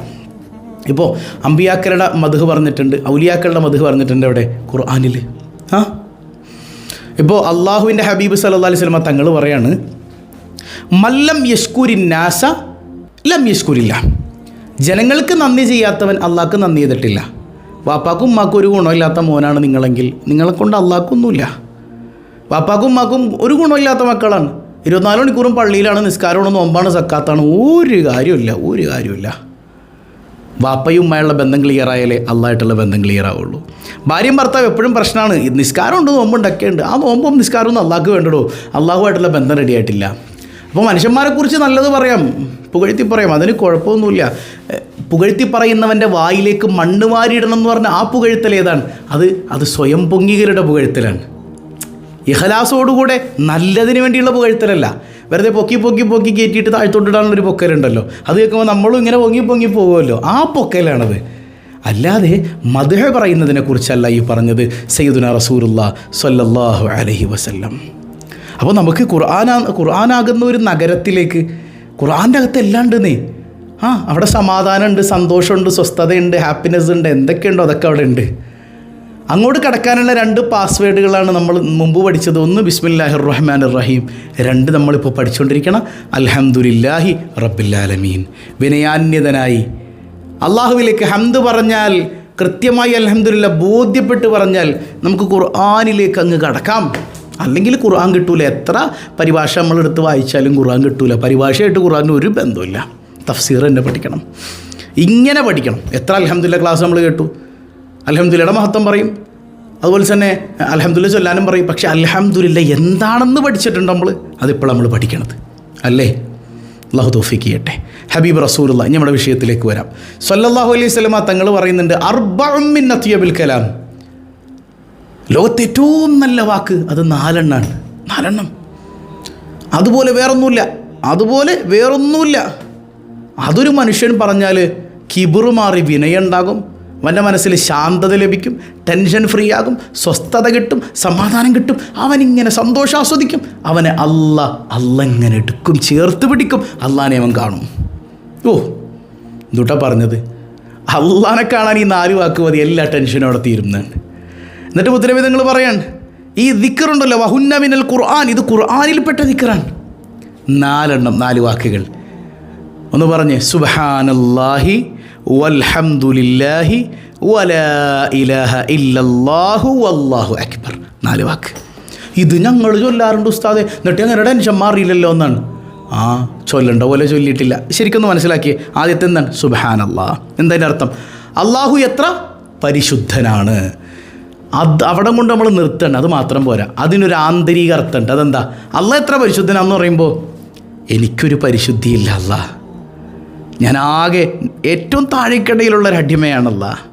ഇപ്പോൾ അമ്പിയാക്കളുടെ മധു പറഞ്ഞിട്ടുണ്ട് ഔലിയാക്കളുടെ മധു പറഞ്ഞിട്ടുണ്ട് അവിടെ ഖുർആാനിൽ ഇപ്പോൾ അള്ളാഹുവിന്റെ ഹബീബ് സല്ലാ അലൈഹി സ്വലമ തങ്ങൾ പറയാണ് മല്ലം യഷ്കൂരിൻ നാസ ലം യഷ്കൂരില്ല ജനങ്ങൾക്ക് നന്ദി ചെയ്യാത്തവൻ അള്ളാഹ്ക്ക് നന്ദി ചെയ്തിട്ടില്ല. വാപ്പാക്കും ഉമ്മാക്കും ഒരു ഗുണമില്ലാത്ത മോനാണ് നിങ്ങളെങ്കിൽ നിങ്ങളെ കൊണ്ട് അള്ളാഹ്ക്കൊന്നുമില്ല വാപ്പാക്കും ഉമ്മാക്കും ഒരു ഗുണമില്ലാത്ത മക്കളാണ്. ഇരുപത്തിനാല് മണിക്കൂറും പള്ളിയിലാണ് നിസ്കാരമാണ് നോമ്പാണ് സക്കാത്താണ്. ഒരു കാര്യമില്ല ഒരു കാര്യമില്ല വാപ്പയും ഉമ്മയുള്ള ബന്ധം ക്ലിയർ ആയാലേ അള്ളായിട്ടുള്ള ബന്ധം ക്ലിയർ ആവുള്ളൂ. ഭാര്യയും ഭർത്താവ് എപ്പോഴും പ്രശ്നമാണ്. നിസ്കാരമുണ്ട് നോമ്പുണ്ടൊക്കെ ഉണ്ട് ആ നോമ്പും നിസ്കാരമൊന്നും അള്ളാഹ്ക്ക് വേണ്ടടോ. അള്ളാഹുമായിട്ടുള്ള ബന്ധം റെഡിയായിട്ടില്ല അപ്പോൾ മനുഷ്യന്മാരെക്കുറിച്ച് നല്ലത് പറയാം. പുകഴ്ത്തി പറയാം. അതിന് കുഴപ്പമൊന്നുമില്ല. പുകഴ്ത്തി പറയുന്നവന്റെ വായിലേക്ക് മണ്ണ് വാരിയിടണം എന്ന് പറഞ്ഞാൽ ആ പുകഴ്ത്തൽ ഏതാണ്? അത് അത് സ്വയം പൊങ്ങികരുടെ പുകഴ്ത്തലാണ്. ഇഹലാസോടുകൂടെ നല്ലതിന് വേണ്ടിയുള്ള പുകഴ്ത്തലല്ല. വെറുതെ പൊക്കി പൊക്കി പൊക്കി കയറ്റിയിട്ട് താഴ്ത്തോട്ടിടാനുള്ളൊരു പൊക്കലുണ്ടല്ലോ. അത് കേൾക്കുമ്പോൾ നമ്മളും ഇങ്ങനെ പൊങ്ങി പൊങ്ങി പോകുമല്ലോ. ആ പൊക്കലാണത്. അല്ലാതെ മധുഹ പറയുന്നതിനെ കുറിച്ചല്ല ഈ പറഞ്ഞത് സയ്യിദുന റസൂലുള്ള സല്ലല്ലാഹു അലഹി വസല്ലം. അപ്പോൾ നമുക്ക് ഖുർആനാ ഖുർആനാകുന്ന ഒരു നഗരത്തിലേക്ക് ഖുർആന്റെ അകത്ത് എല്ലാം ഉണ്ട് നീ ആ അവിടെ സമാധാനമുണ്ട് സന്തോഷമുണ്ട് സ്വസ്ഥതയുണ്ട് ഹാപ്പിനെസ് ഉണ്ട് എന്തൊക്കെയുണ്ടോ അതൊക്കെ അവിടെ ഉണ്ട് അങ്ങോട്ട് കടക്കാനുള്ള രണ്ട് പാസ്വേഡുകളാണ് നമ്മൾ മുമ്പ് പഠിച്ചത്. ഒന്ന് ബിസ്മില്ലാഹിർ റഹ്മാൻ റഹീം രണ്ട് നമ്മളിപ്പോൾ പഠിച്ചുകൊണ്ടിരിക്കണം അൽഹംദുലില്ലാഹി റബ്ബില്ലാലമീൻ വിനയാന്യതനായി. അള്ളാഹുവിലേക്ക് ഹംദ് പറഞ്ഞാൽ കൃത്യമായി അൽഹംദുലില്ല ബോധ്യപ്പെട്ട് പറഞ്ഞാൽ നമുക്ക് ഖുർആാനിലേക്ക് അങ്ങ് കടക്കാം. അല്ലെങ്കിൽ ഖുർആൻ കിട്ടൂല. എത്ര പരിഭാഷ നമ്മളെടുത്ത് വായിച്ചാലും ഖുർആൻ കിട്ടൂല. പരിഭാഷയായിട്ട് ഖുർആന് ഒരു ബന്ധമില്ല തഫ്സീർ തന്നെ പഠിക്കണം. ഇങ്ങനെ പഠിക്കണം. എത്ര അൽഹംദുലില്ല ക്ലാസ് നമ്മൾ കേട്ടു? അൽഹംദുലിയുടെ മഹത്വം പറയും. അതുപോലെ തന്നെ അലഹമുല്ല ചൊല്ലാനും പറയും. പക്ഷെ അലഹമുല്ല എന്താണെന്ന് പഠിച്ചിട്ടുണ്ട് നമ്മൾ അതിപ്പോൾ നമ്മൾ പഠിക്കണത്. അല്ലേ? അള്ളാഹു തോഫിക്ക് ചെയ്യട്ടെ. ഹബീബ് റസൂലുള്ള നമ്മുടെ വിഷയത്തിലേക്ക് വരാം. സല്ലല്ലാഹു അലൈഹി സ്വലമ തങ്ങൾ പറയുന്നുണ്ട് അർബിൻ അത്യബിൽ കലാം. ലോകത്തെ ഏറ്റവും നല്ല വാക്ക് അത് നാലെണ്ണാണ്. നാലെണ്ണം. അതുപോലെ വേറൊന്നുമില്ല. അതുപോലെ വേറൊന്നുമില്ല. അതൊരു മനുഷ്യൻ പറഞ്ഞാൽ കിബിറുമാറി വിനയുണ്ടാകും അവന്റെ മനസ്സിൽ ശാന്തത ലഭിക്കും ടെൻഷൻ ഫ്രീ ആകും സ്വസ്ഥത കിട്ടും സമാധാനം കിട്ടും അവനിങ്ങനെ സന്തോഷം ആസ്വദിക്കും അവനെ അല്ല അല്ല ഇങ്ങനെ എടുക്കും ചേർത്ത് പിടിക്കും അള്ളാനെ അവൻ കാണും. ഓ എന്തുട്ടാ പറഞ്ഞത്? അള്ളാനെ കാണാൻ ഈ നാല് വാക്ക് മതി എല്ലാ ടെൻഷനും അവിടെ തീരുന്നതാണ് എന്നിട്ട് ഉത്തരവിധങ്ങൾ പറയാൻ ഈ ദിക്കറുണ്ടല്ലോ വഹുന്ന മിനൽ ഖുർആൻ ഇത് ഖുർആാനിൽപ്പെട്ട ദിക്കറാണ്. നാലെണ്ണം നാല് വാക്കുകൾ. ഒന്ന് പറഞ്ഞ് സുബഹാനല്ലാഹി വൽഹംദുലില്ലാഹി വലാ ഇലാഹ ഇല്ലല്ലാഹു വല്ലാഹു അക്ബർ. നാല് വാക്ക്. ഇത് ഞങ്ങൾ ചൊല്ലാറുണ്ട് ഉസ്താദെ. എന്നിട്ട് അങ്ങനെ ടെൻഷൻ മാറിയില്ലല്ലോ എന്നാണ്. ആ ചൊല്ലണ്ട പോലെ ചൊല്ലിയിട്ടില്ല. ശരിക്കൊന്ന് മനസ്സിലാക്കി ആദ്യത്തെ എന്താണ്? സുബഹാനല്ലാ എന്തതിന്റെ അർത്ഥം? അള്ളാഹു എത്ര? പരിശുദ്ധനാണ്. അത് അവിടെ കൊണ്ട് നമ്മൾ നിർത്തണ്ട. അത് മാത്രം പോരാ. അതിനൊരു ആന്തരിക അർത്ഥമുണ്ട് അതെന്താ? അല്ല എത്ര പരിശുദ്ധനാന്ന് പറയുമ്പോൾ എനിക്കൊരു പരിശുദ്ധിയില്ല അല്ല ഞാൻ ആകെ ഏറ്റവും താഴേക്കിടയിലുള്ള ഒരു അടിമയാണല്ല.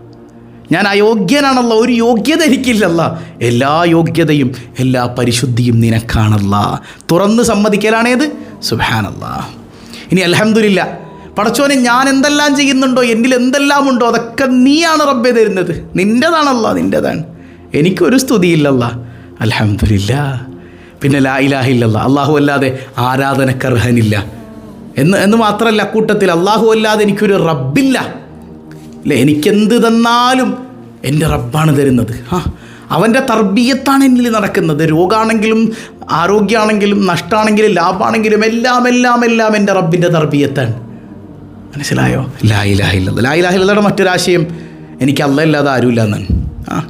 ഞാൻ അയോഗ്യനാണല്ല ഒരു യോഗ്യത എനിക്കില്ലല്ല. എല്ലാ യോഗ്യതയും എല്ലാ പരിശുദ്ധിയും നിനക്കാണല്ല. തുറന്ന് സമ്മതിക്കലാണേത് സുഹാനല്ല ഇനി അലഹമില്ല പടച്ചോനെ ഞാൻ എന്തെല്ലാം ചെയ്യുന്നുണ്ടോ? എന്നിൽ എന്തെല്ലാം ഉണ്ടോ അതൊക്കെ നീയാണ് റബ്ബെ തരുന്നത്. നിന്റെതാണല്ല നിന്റെതാണ് എനിക്കൊരു സ്തുതിയില്ലല്ല. അലഹമില്ല പിന്നെ ലാ ഇലാഹില്ലല്ല അള്ളാഹു അല്ലാതെ ആരാധനക്കർഹനില്ല. എന്ന് എന്ന് മാത്രമല്ല അക്കൂട്ടത്തിൽ അള്ളാഹു അല്ലാതെ എനിക്കൊരു റബ്ബില്ല. അല്ലേ എനിക്കെന്ത് തന്നാലും എന്റെ റബ്ബാണ് തരുന്നത്. ആ അവന്റെ തർബീയത്താണ് എന്നിൽ നടക്കുന്നത്. രോഗാണെങ്കിലും ആരോഗ്യമാണെങ്കിലും നഷ്ടമാണെങ്കിലും ലാഭമാണെങ്കിലും എല്ലാം എല്ലാം എല്ലാം എന്റെ റബ്ബിന്റെ തർബീയത്താണ്. മനസ്സിലായോ? ലായിലാഹില്ല ലായിലാഹില്ലയുടെ മറ്റൊരാശയം എനിക്ക് അല്ല ഇല്ലാതെ ആരുമില്ല എന്നാണ്. ആ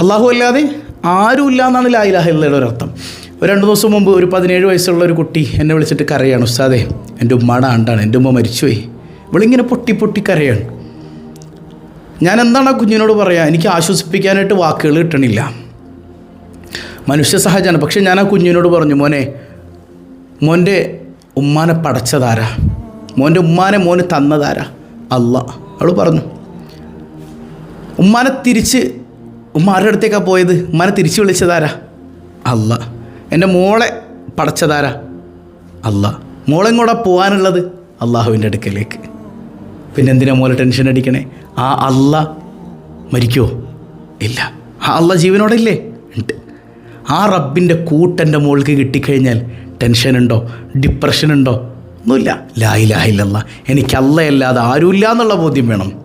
അള്ളാഹു അല്ലാതെ ആരുമില്ല എന്നാണ് ലായിലാഹില്ലയുടെ ഒരർത്ഥം ഒരു രണ്ട് ദിവസം മുമ്പ് ഒരു പതിനേഴ് വയസ്സുള്ള ഒരു കുട്ടി എന്നെ വിളിച്ചിട്ട് കരയാണ് ഉസ്താദേ എന്റെ ഉമ്മാടെ ആണ്ടാണ് എന്റെ ഉമ്മ മരിച്ചുപോയി. ഇവളിങ്ങനെ പൊട്ടി പൊട്ടി കരയാണ്. ഞാൻ എന്താണ് ആ കുഞ്ഞിനോട് പറയുക എനിക്ക് ആശ്വസിപ്പിക്കാനായിട്ട് വാക്കുകൾ കിട്ടണില്ല. മനുഷ്യ സഹജമാണ് പക്ഷേ ഞാൻ ആ കുഞ്ഞിനോട് പറഞ്ഞു മോനെ മോന്റെ ഉമ്മാനെ പടച്ചതാരാ? മോന്റെ ഉമ്മാനെ മോന് തന്നതാരാ? അല്ല അവൾ പറഞ്ഞു ഉമ്മാനെ തിരിച്ച് ഉമ്മ ആരുടെ അടുത്തേക്കാണ് പോയത്? ഉമ്മാനെ തിരിച്ച് വിളിച്ചതാരാ? അല്ല എന്റെ മോളെ പടച്ചതാരാ? അല്ല മോളെയും കൂടെ പോകാനുള്ളത് അള്ളാഹുവിന്റെ അടുക്കലേക്ക്. പിന്നെ എന്തിനാ മോളെ ടെൻഷൻ അടിക്കണേ? ആ അല്ല മരിക്കോ ഇല്ല. ആ അല്ല ജീവനോടെ ഇല്ലേ? ഉണ്ട്. ആ റബ്ബിന്റെ കൂട്ടെന്റെ മോൾക്ക് കിട്ടിക്കഴിഞ്ഞാൽ ഡിപ്രഷൻ ഉണ്ടോ? ഒന്നുമില്ല. ലായിലാഹില്ലല്ല എനിക്ക് അല്ലയല്ലാതെ ആരുമില്ല എന്നുള്ള ബോധ്യം വേണം.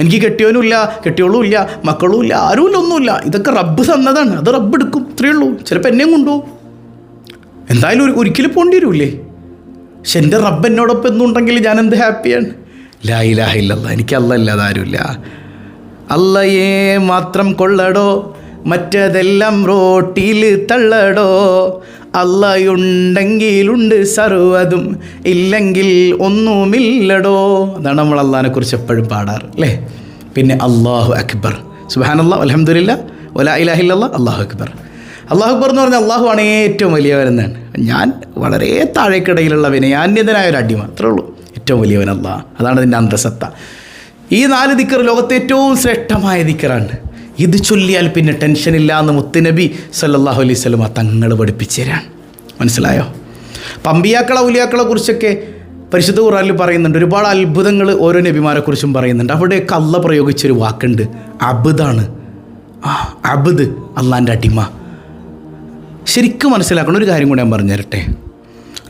എനിക്ക് കെട്ടിയവനുമില്ല കെട്ടിയോളും ഇല്ല മക്കളും ഇല്ല ആരുമില്ല ഒന്നുമില്ല ഇതൊക്കെ റബ്ബ് തന്നതാണ്. അത് റബ്ബ് എടുക്കും. ഇത്രയേ ഉള്ളൂ. ചിലപ്പോൾ എന്നെയും കൊണ്ടുപോകും. എന്തായാലും ഒരു ഒരിക്കലും പോകേണ്ടി വരൂല്ലേ പക്ഷെ എന്റെ റബ്ബ് എന്നോടൊപ്പം എന്നുണ്ടെങ്കിൽ ഞാൻ എന്ത് ഹാപ്പിയാണ്? ലായിലാഹില്ലല്ല എനിക്ക് അല്ല ഇല്ലാതെ ആരുമില്ല. അല്ലയേ മാത്രം കൊള്ളടോ. മറ്റതെല്ലാം റോട്ടിൽ തള്ളടോ. അല്ലയുണ്ടെങ്കിലുണ്ട് സർവതും ഇല്ലെങ്കിൽ ഒന്നുമില്ലടോ. അതാണ് നമ്മൾ അള്ളഹാനെ കുറിച്ച് എപ്പോഴും പാടാറ് അല്ലേ? പിന്നെ അള്ളാഹു അക്ബർ. സുബാനല്ലാ അലഹമില്ല ഒലാ ഇലാഹില്ല അള്ളാഹു അക്ബർ. അള്ളാഹു അക്ബർ എന്ന് പറഞ്ഞാൽ അള്ളാഹു ആണ് ഏറ്റവും വലിയവരെന്നാണ് ഞാൻ വളരെ താഴേക്കിടയിലുള്ള വിനയാന്യതനായ ഒരു അടിമ. അത്രേ ഉള്ളൂ. ഏറ്റവും വലിയവനല്ല അതാണ് അതിന്റെ അന്തസത്ത. ഈ നാല് ദിക്കർ ലോകത്തെ ഏറ്റവും ശ്രേഷ്ഠമായ ദിക്കറാണ്. ഇത് ചൊല്ലിയാൽ പിന്നെ ടെൻഷനില്ല എന്ന് മുത്തുനബി സല്ലാഹു അലൈഹി സ്വലമ തങ്ങൾ പഠിപ്പിച്ചു തരാൻ. മനസ്സിലായോ? പമ്പിയാക്കളെ ഉലിയാക്കളെ കുറിച്ചൊക്കെ പരിശുദ്ധ ഖുറാനിൽ പറയുന്നുണ്ട്. ഒരുപാട് അത്ഭുതങ്ങൾ ഓരോ നബിമാരെ കുറിച്ചും പറയുന്നുണ്ട്. അവിടെയൊക്കെ അല്ല പ്രയോഗിച്ചൊരു വാക്കുണ്ട്. അബുദാണ്. ആ അബുദ് അള്ളാന്റെ അടിമ. ശരിക്കും മനസ്സിലാക്കണം. ഒരു കാര്യം കൂടെ ഞാൻ പറഞ്ഞു തരട്ടെ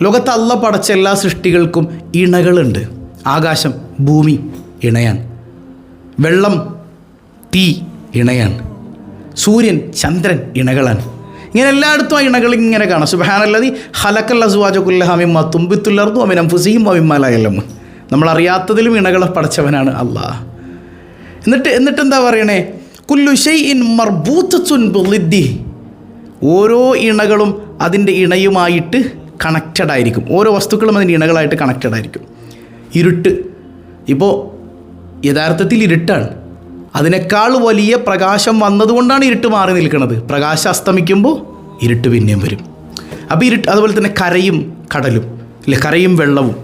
ലോകത്ത് അല്ല പടച്ച എല്ലാ സൃഷ്ടികൾക്കും ഇണകളുണ്ട്. ആകാശം ഭൂമി ഇണയാണ്. വെള്ളം തീ ഇണയാണ്. സൂര്യൻ ചന്ദ്രൻ ഇണകളാണ്. ഇങ്ങനെ എല്ലായിടത്തും ആ ഇണകൾ ഇങ്ങനെ കാണാം. സുബാനല്ലതി ഹലക്കൽ സുവാജകുല്ലഹാമിമ്മ തുമ്പിത്തുല്ലർന്നു അമിനം ഫുസിയും അമിമ്മലയല്ലം നമ്മളറിയാത്തതിലും ഇണകളെ പടച്ചവനാണ് അള്ളാഹ് എന്നിട്ട് എന്നിട്ട് എന്താ പറയണേ? കുല്ലു ഷെയ്ഇൻ മർബൂത്തുൻ ബിളിദ്ദി ഓരോ ഇണകളും അതിന്റെ ഇണയുമായിട്ട് കണക്റ്റഡ് ആയിരിക്കും. ഓരോ വസ്തുക്കളും അതിന്റെ ഇണകളായിട്ട് കണക്റ്റഡ് ആയിരിക്കും. ഇരുട്ട്. ഇപ്പോൾ യഥാർത്ഥത്തിൽ ഇരുട്ടാണ്. അതിനേക്കാൾ വലിയ പ്രകാശം വന്നതുകൊണ്ടാണ് ഇരുട്ട് മാറി നിൽക്കുന്നത്. പ്രകാശം അസ്തമിക്കുമ്പോൾ ഇരുട്ട് പിന്നെയും വരും. അപ്പോൾ ഇരുട്ട് അതുപോലെ തന്നെ കരയും കടലും അല്ലെ കരയും വെള്ളവും.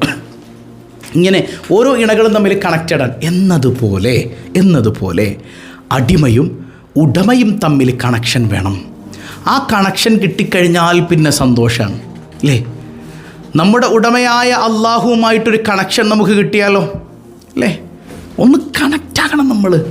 ഇങ്ങനെ ഓരോ ഇണകളും തമ്മിൽ കണക്റ്റഡാണ് എന്നതുപോലെ എന്നതുപോലെ അടിമയും ഉടമയും തമ്മിൽ കണക്ഷൻ വേണം. ആ കണക്ഷൻ കിട്ടിക്കഴിഞ്ഞാൽ പിന്നെ സന്തോഷമാണ് അല്ലേ? നമ്മുടെ ഉടമയായ അള്ളാഹുവുമായിട്ടൊരു കണക്ഷൻ നമുക്ക് കിട്ടിയാലോ അല്ലേ? ഒന്ന് കണക്റ്റാകണം നമ്മൾ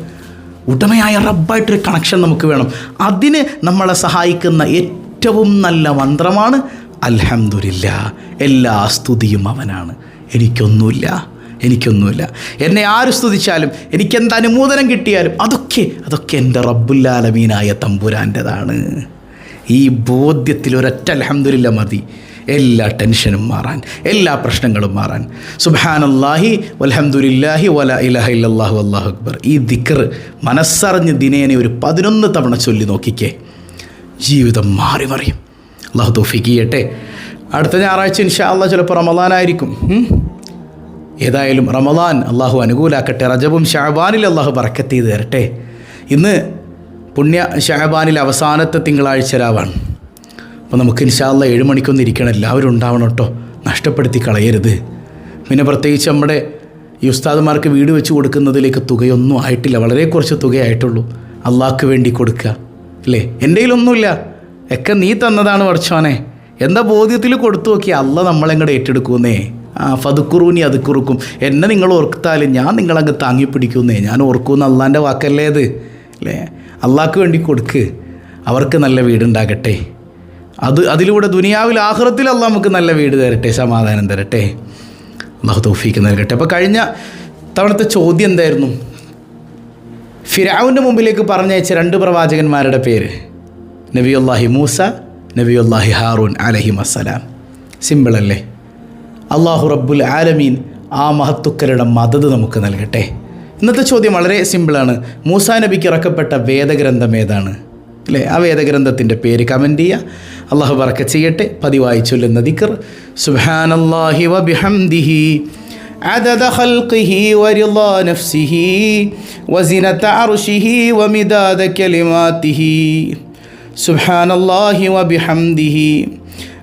ഉടമയായ റബ്ബായിട്ടൊരു കണക്ഷൻ നമുക്ക് വേണം. അതിന് നമ്മളെ സഹായിക്കുന്ന ഏറ്റവും നല്ല മന്ത്രമാണ് അലഹമില്ല എല്ലാ സ്തുതിയും അവനാണ്. എനിക്കൊന്നുമില്ല എനിക്കൊന്നുമില്ല. എന്നെ ആര് സ്തുതിച്ചാലും എനിക്കെന്ത് അനുമോദനം കിട്ടിയാലും അതൊക്കെ അതൊക്കെ എന്റെ റബ്ബുല്ലാലമീനായ തമ്പുരാന്റെതാണ്. ഈ ബോധ്യത്തിൽ ഒരൊറ്റ അലഹമില്ല മതി. എല്ലാ ടെൻഷനും മാറാൻ എല്ലാ പ്രശ്നങ്ങളും മാറാൻ. സുബാനല്ലാഹി വലഹമുല്ലാഹി വല ഇലഹ ഇല്ലാഹു അള്ളാഹു അക്ബർ. ഈ ദിക്കർ മനസ്സറിഞ്ഞ് ദിനേനെ ഒരു പതിനൊന്ന് തവണ ചൊല്ലി നോക്കിക്കേ. ജീവിതം മാറി മറിയും. അള്ളാഹു തോഫിക്ക് അടുത്ത ഞായറാഴ്ച ഇൻഷാ അള്ളാഹ് ചിലപ്പോൾ റമദാനായിരിക്കും. ഏതായാലും റമദാൻ അള്ളാഹു അനുകൂലാക്കട്ടെ. റജബും ഷാബാനിൽ അള്ളാഹു ബറക്കത്ത് ചെയ്ത് തരട്ടെ. ഇന്ന് പുണ്യ ഷഹബാനിൽ അവസാനത്തെ തിങ്കളാഴ്ച രാവാണ്. അപ്പോൾ നമുക്ക് ഇൻഷാല്ല ഏഴ് മണിക്കൊന്നും ഇരിക്കണം. എല്ലാവരും ഉണ്ടാവണം കേട്ടോ. നഷ്ടപ്പെടുത്തി കളയരുത്. പിന്നെ പ്രത്യേകിച്ച് നമ്മുടെ ഈ ഉസ്താദുമാർക്ക് വീട് വെച്ച് കൊടുക്കുന്നതിലേക്ക് തുകയൊന്നും ആയിട്ടില്ല. വളരെ കുറച്ച് തുകയായിട്ടുള്ളൂ അള്ളാഹ്ക്ക് വേണ്ടി കൊടുക്കുക. അല്ലേ? എന്റെ കയ്യിലൊന്നുമില്ല ഒക്കെ നീ തന്നതാണ് പഠിച്ചോനെ എന്താ ബോധ്യത്തിൽ കൊടുത്തു നോക്കി അല്ല നമ്മളെങ്ങടെ ഏറ്റെടുക്കുന്നേ ആ ഫതുക്കുറൂനി അത് കുറുക്കും എന്നെ നിങ്ങൾ ഓർത്താലും ഞാൻ നിങ്ങളങ്ങ് താങ്ങി പിടിക്കുന്നേ ഞാൻ ഓർക്കുന്ന അള്ളാന്റെ വാക്കല്ലേ അത്? അല്ലേ? അള്ളാഹ്ക്ക് വേണ്ടി കൊടുക്ക്. അവർക്ക് നല്ല വീടുണ്ടാകട്ടെ. അത് അതിലൂടെ ദുനിയാവിൽ ആഹ്റത്തിൽ അള്ളാഹ് നമുക്ക് നല്ല വീട് തരട്ടെ സമാധാനം തരട്ടെ. അള്ളാഹു തൗഫീക്ക് നൽകട്ടെ. അപ്പോൾ കഴിഞ്ഞ തവണത്തെ ചോദ്യം എന്തായിരുന്നു? ഫിരാവിന്റെ മുമ്പിലേക്ക് പറഞ്ഞയച്ച രണ്ട് പ്രവാചകന്മാരുടെ പേര്. നബിയുല്ലാഹി മൂസ നബിയുല്ലാഹി ഹാറൂൻ അലഹിം അസ്സലാം സിമ്പിളല്ലേ? അള്ളാഹു റബ്ബുൽ ആലമീൻ ആ മഹത്തുക്കരുടെ മദത് നമുക്ക് നൽകട്ടെ. ഇന്നത്തെ ചോദ്യം വളരെ സിമ്പിളാണ് മൂസ നബിക്ക് ഇറക്കപ്പെട്ട വേദഗ്രന്ഥം ഏതാണ് അല്ലേ ആ വേദഗ്രന്ഥത്തിൻ്റെ പേര് കമൻറ്റ് ചെയ്യുക അള്ളാഹു പറക്ക ചെയ്യട്ടെ പതിവായി ചൊല്ലുന്ന ദിക്കർ സുബാനല്ലാഹി വബിഹംദിഹി عدد خلقه ورضا نفسه وزنة عرشه ومداد كلماته سبحان الله وبحمده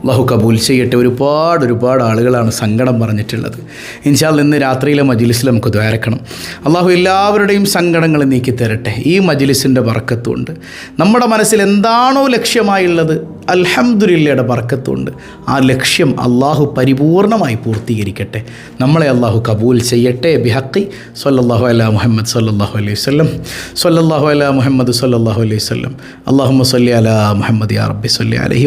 അള്ളാഹു കബൂൽ ചെയ്യട്ടെ. ഒരുപാട് ഒരുപാട് ആളുകളാണ് സങ്കടം പറഞ്ഞിട്ടുള്ളത്. ഇൻഷാൽ ഇന്ന് രാത്രിയിലെ മജിലിസിൽ നമുക്ക് ദ്വാരക്കണം അള്ളാഹു എല്ലാവരുടെയും സങ്കടങ്ങൾ നീക്കി തരട്ടെ. ഈ മജിലിസിന്റെ ബർക്കത്തുണ്ട്. നമ്മുടെ മനസ്സിൽ എന്താണോ ലക്ഷ്യമായുള്ളത് അൽഹംദുലില്ലയുടെ ബർക്കത്തുണ്ട്. ആ ലക്ഷ്യം അള്ളാഹു പരിപൂർണമായി പൂർത്തീകരിക്കട്ടെ. നമ്മളെ അള്ളാഹു കബൂൽ ചെയ്യട്ടെ. ബിഹക്കി സല്ലല്ലാഹു അല മുഹമ്മദ് സല്ലാഹു അലൈഹി വല്ലം സല്ലല്ലാഹു അല മുഹമ്മദ് സല്ലാഹു അലൈഹി വല്ലം അള്ളാഹു സല്ലി അല മുഹമ്മദ് യാ റബ്ബി സല്ലി അലൈഹി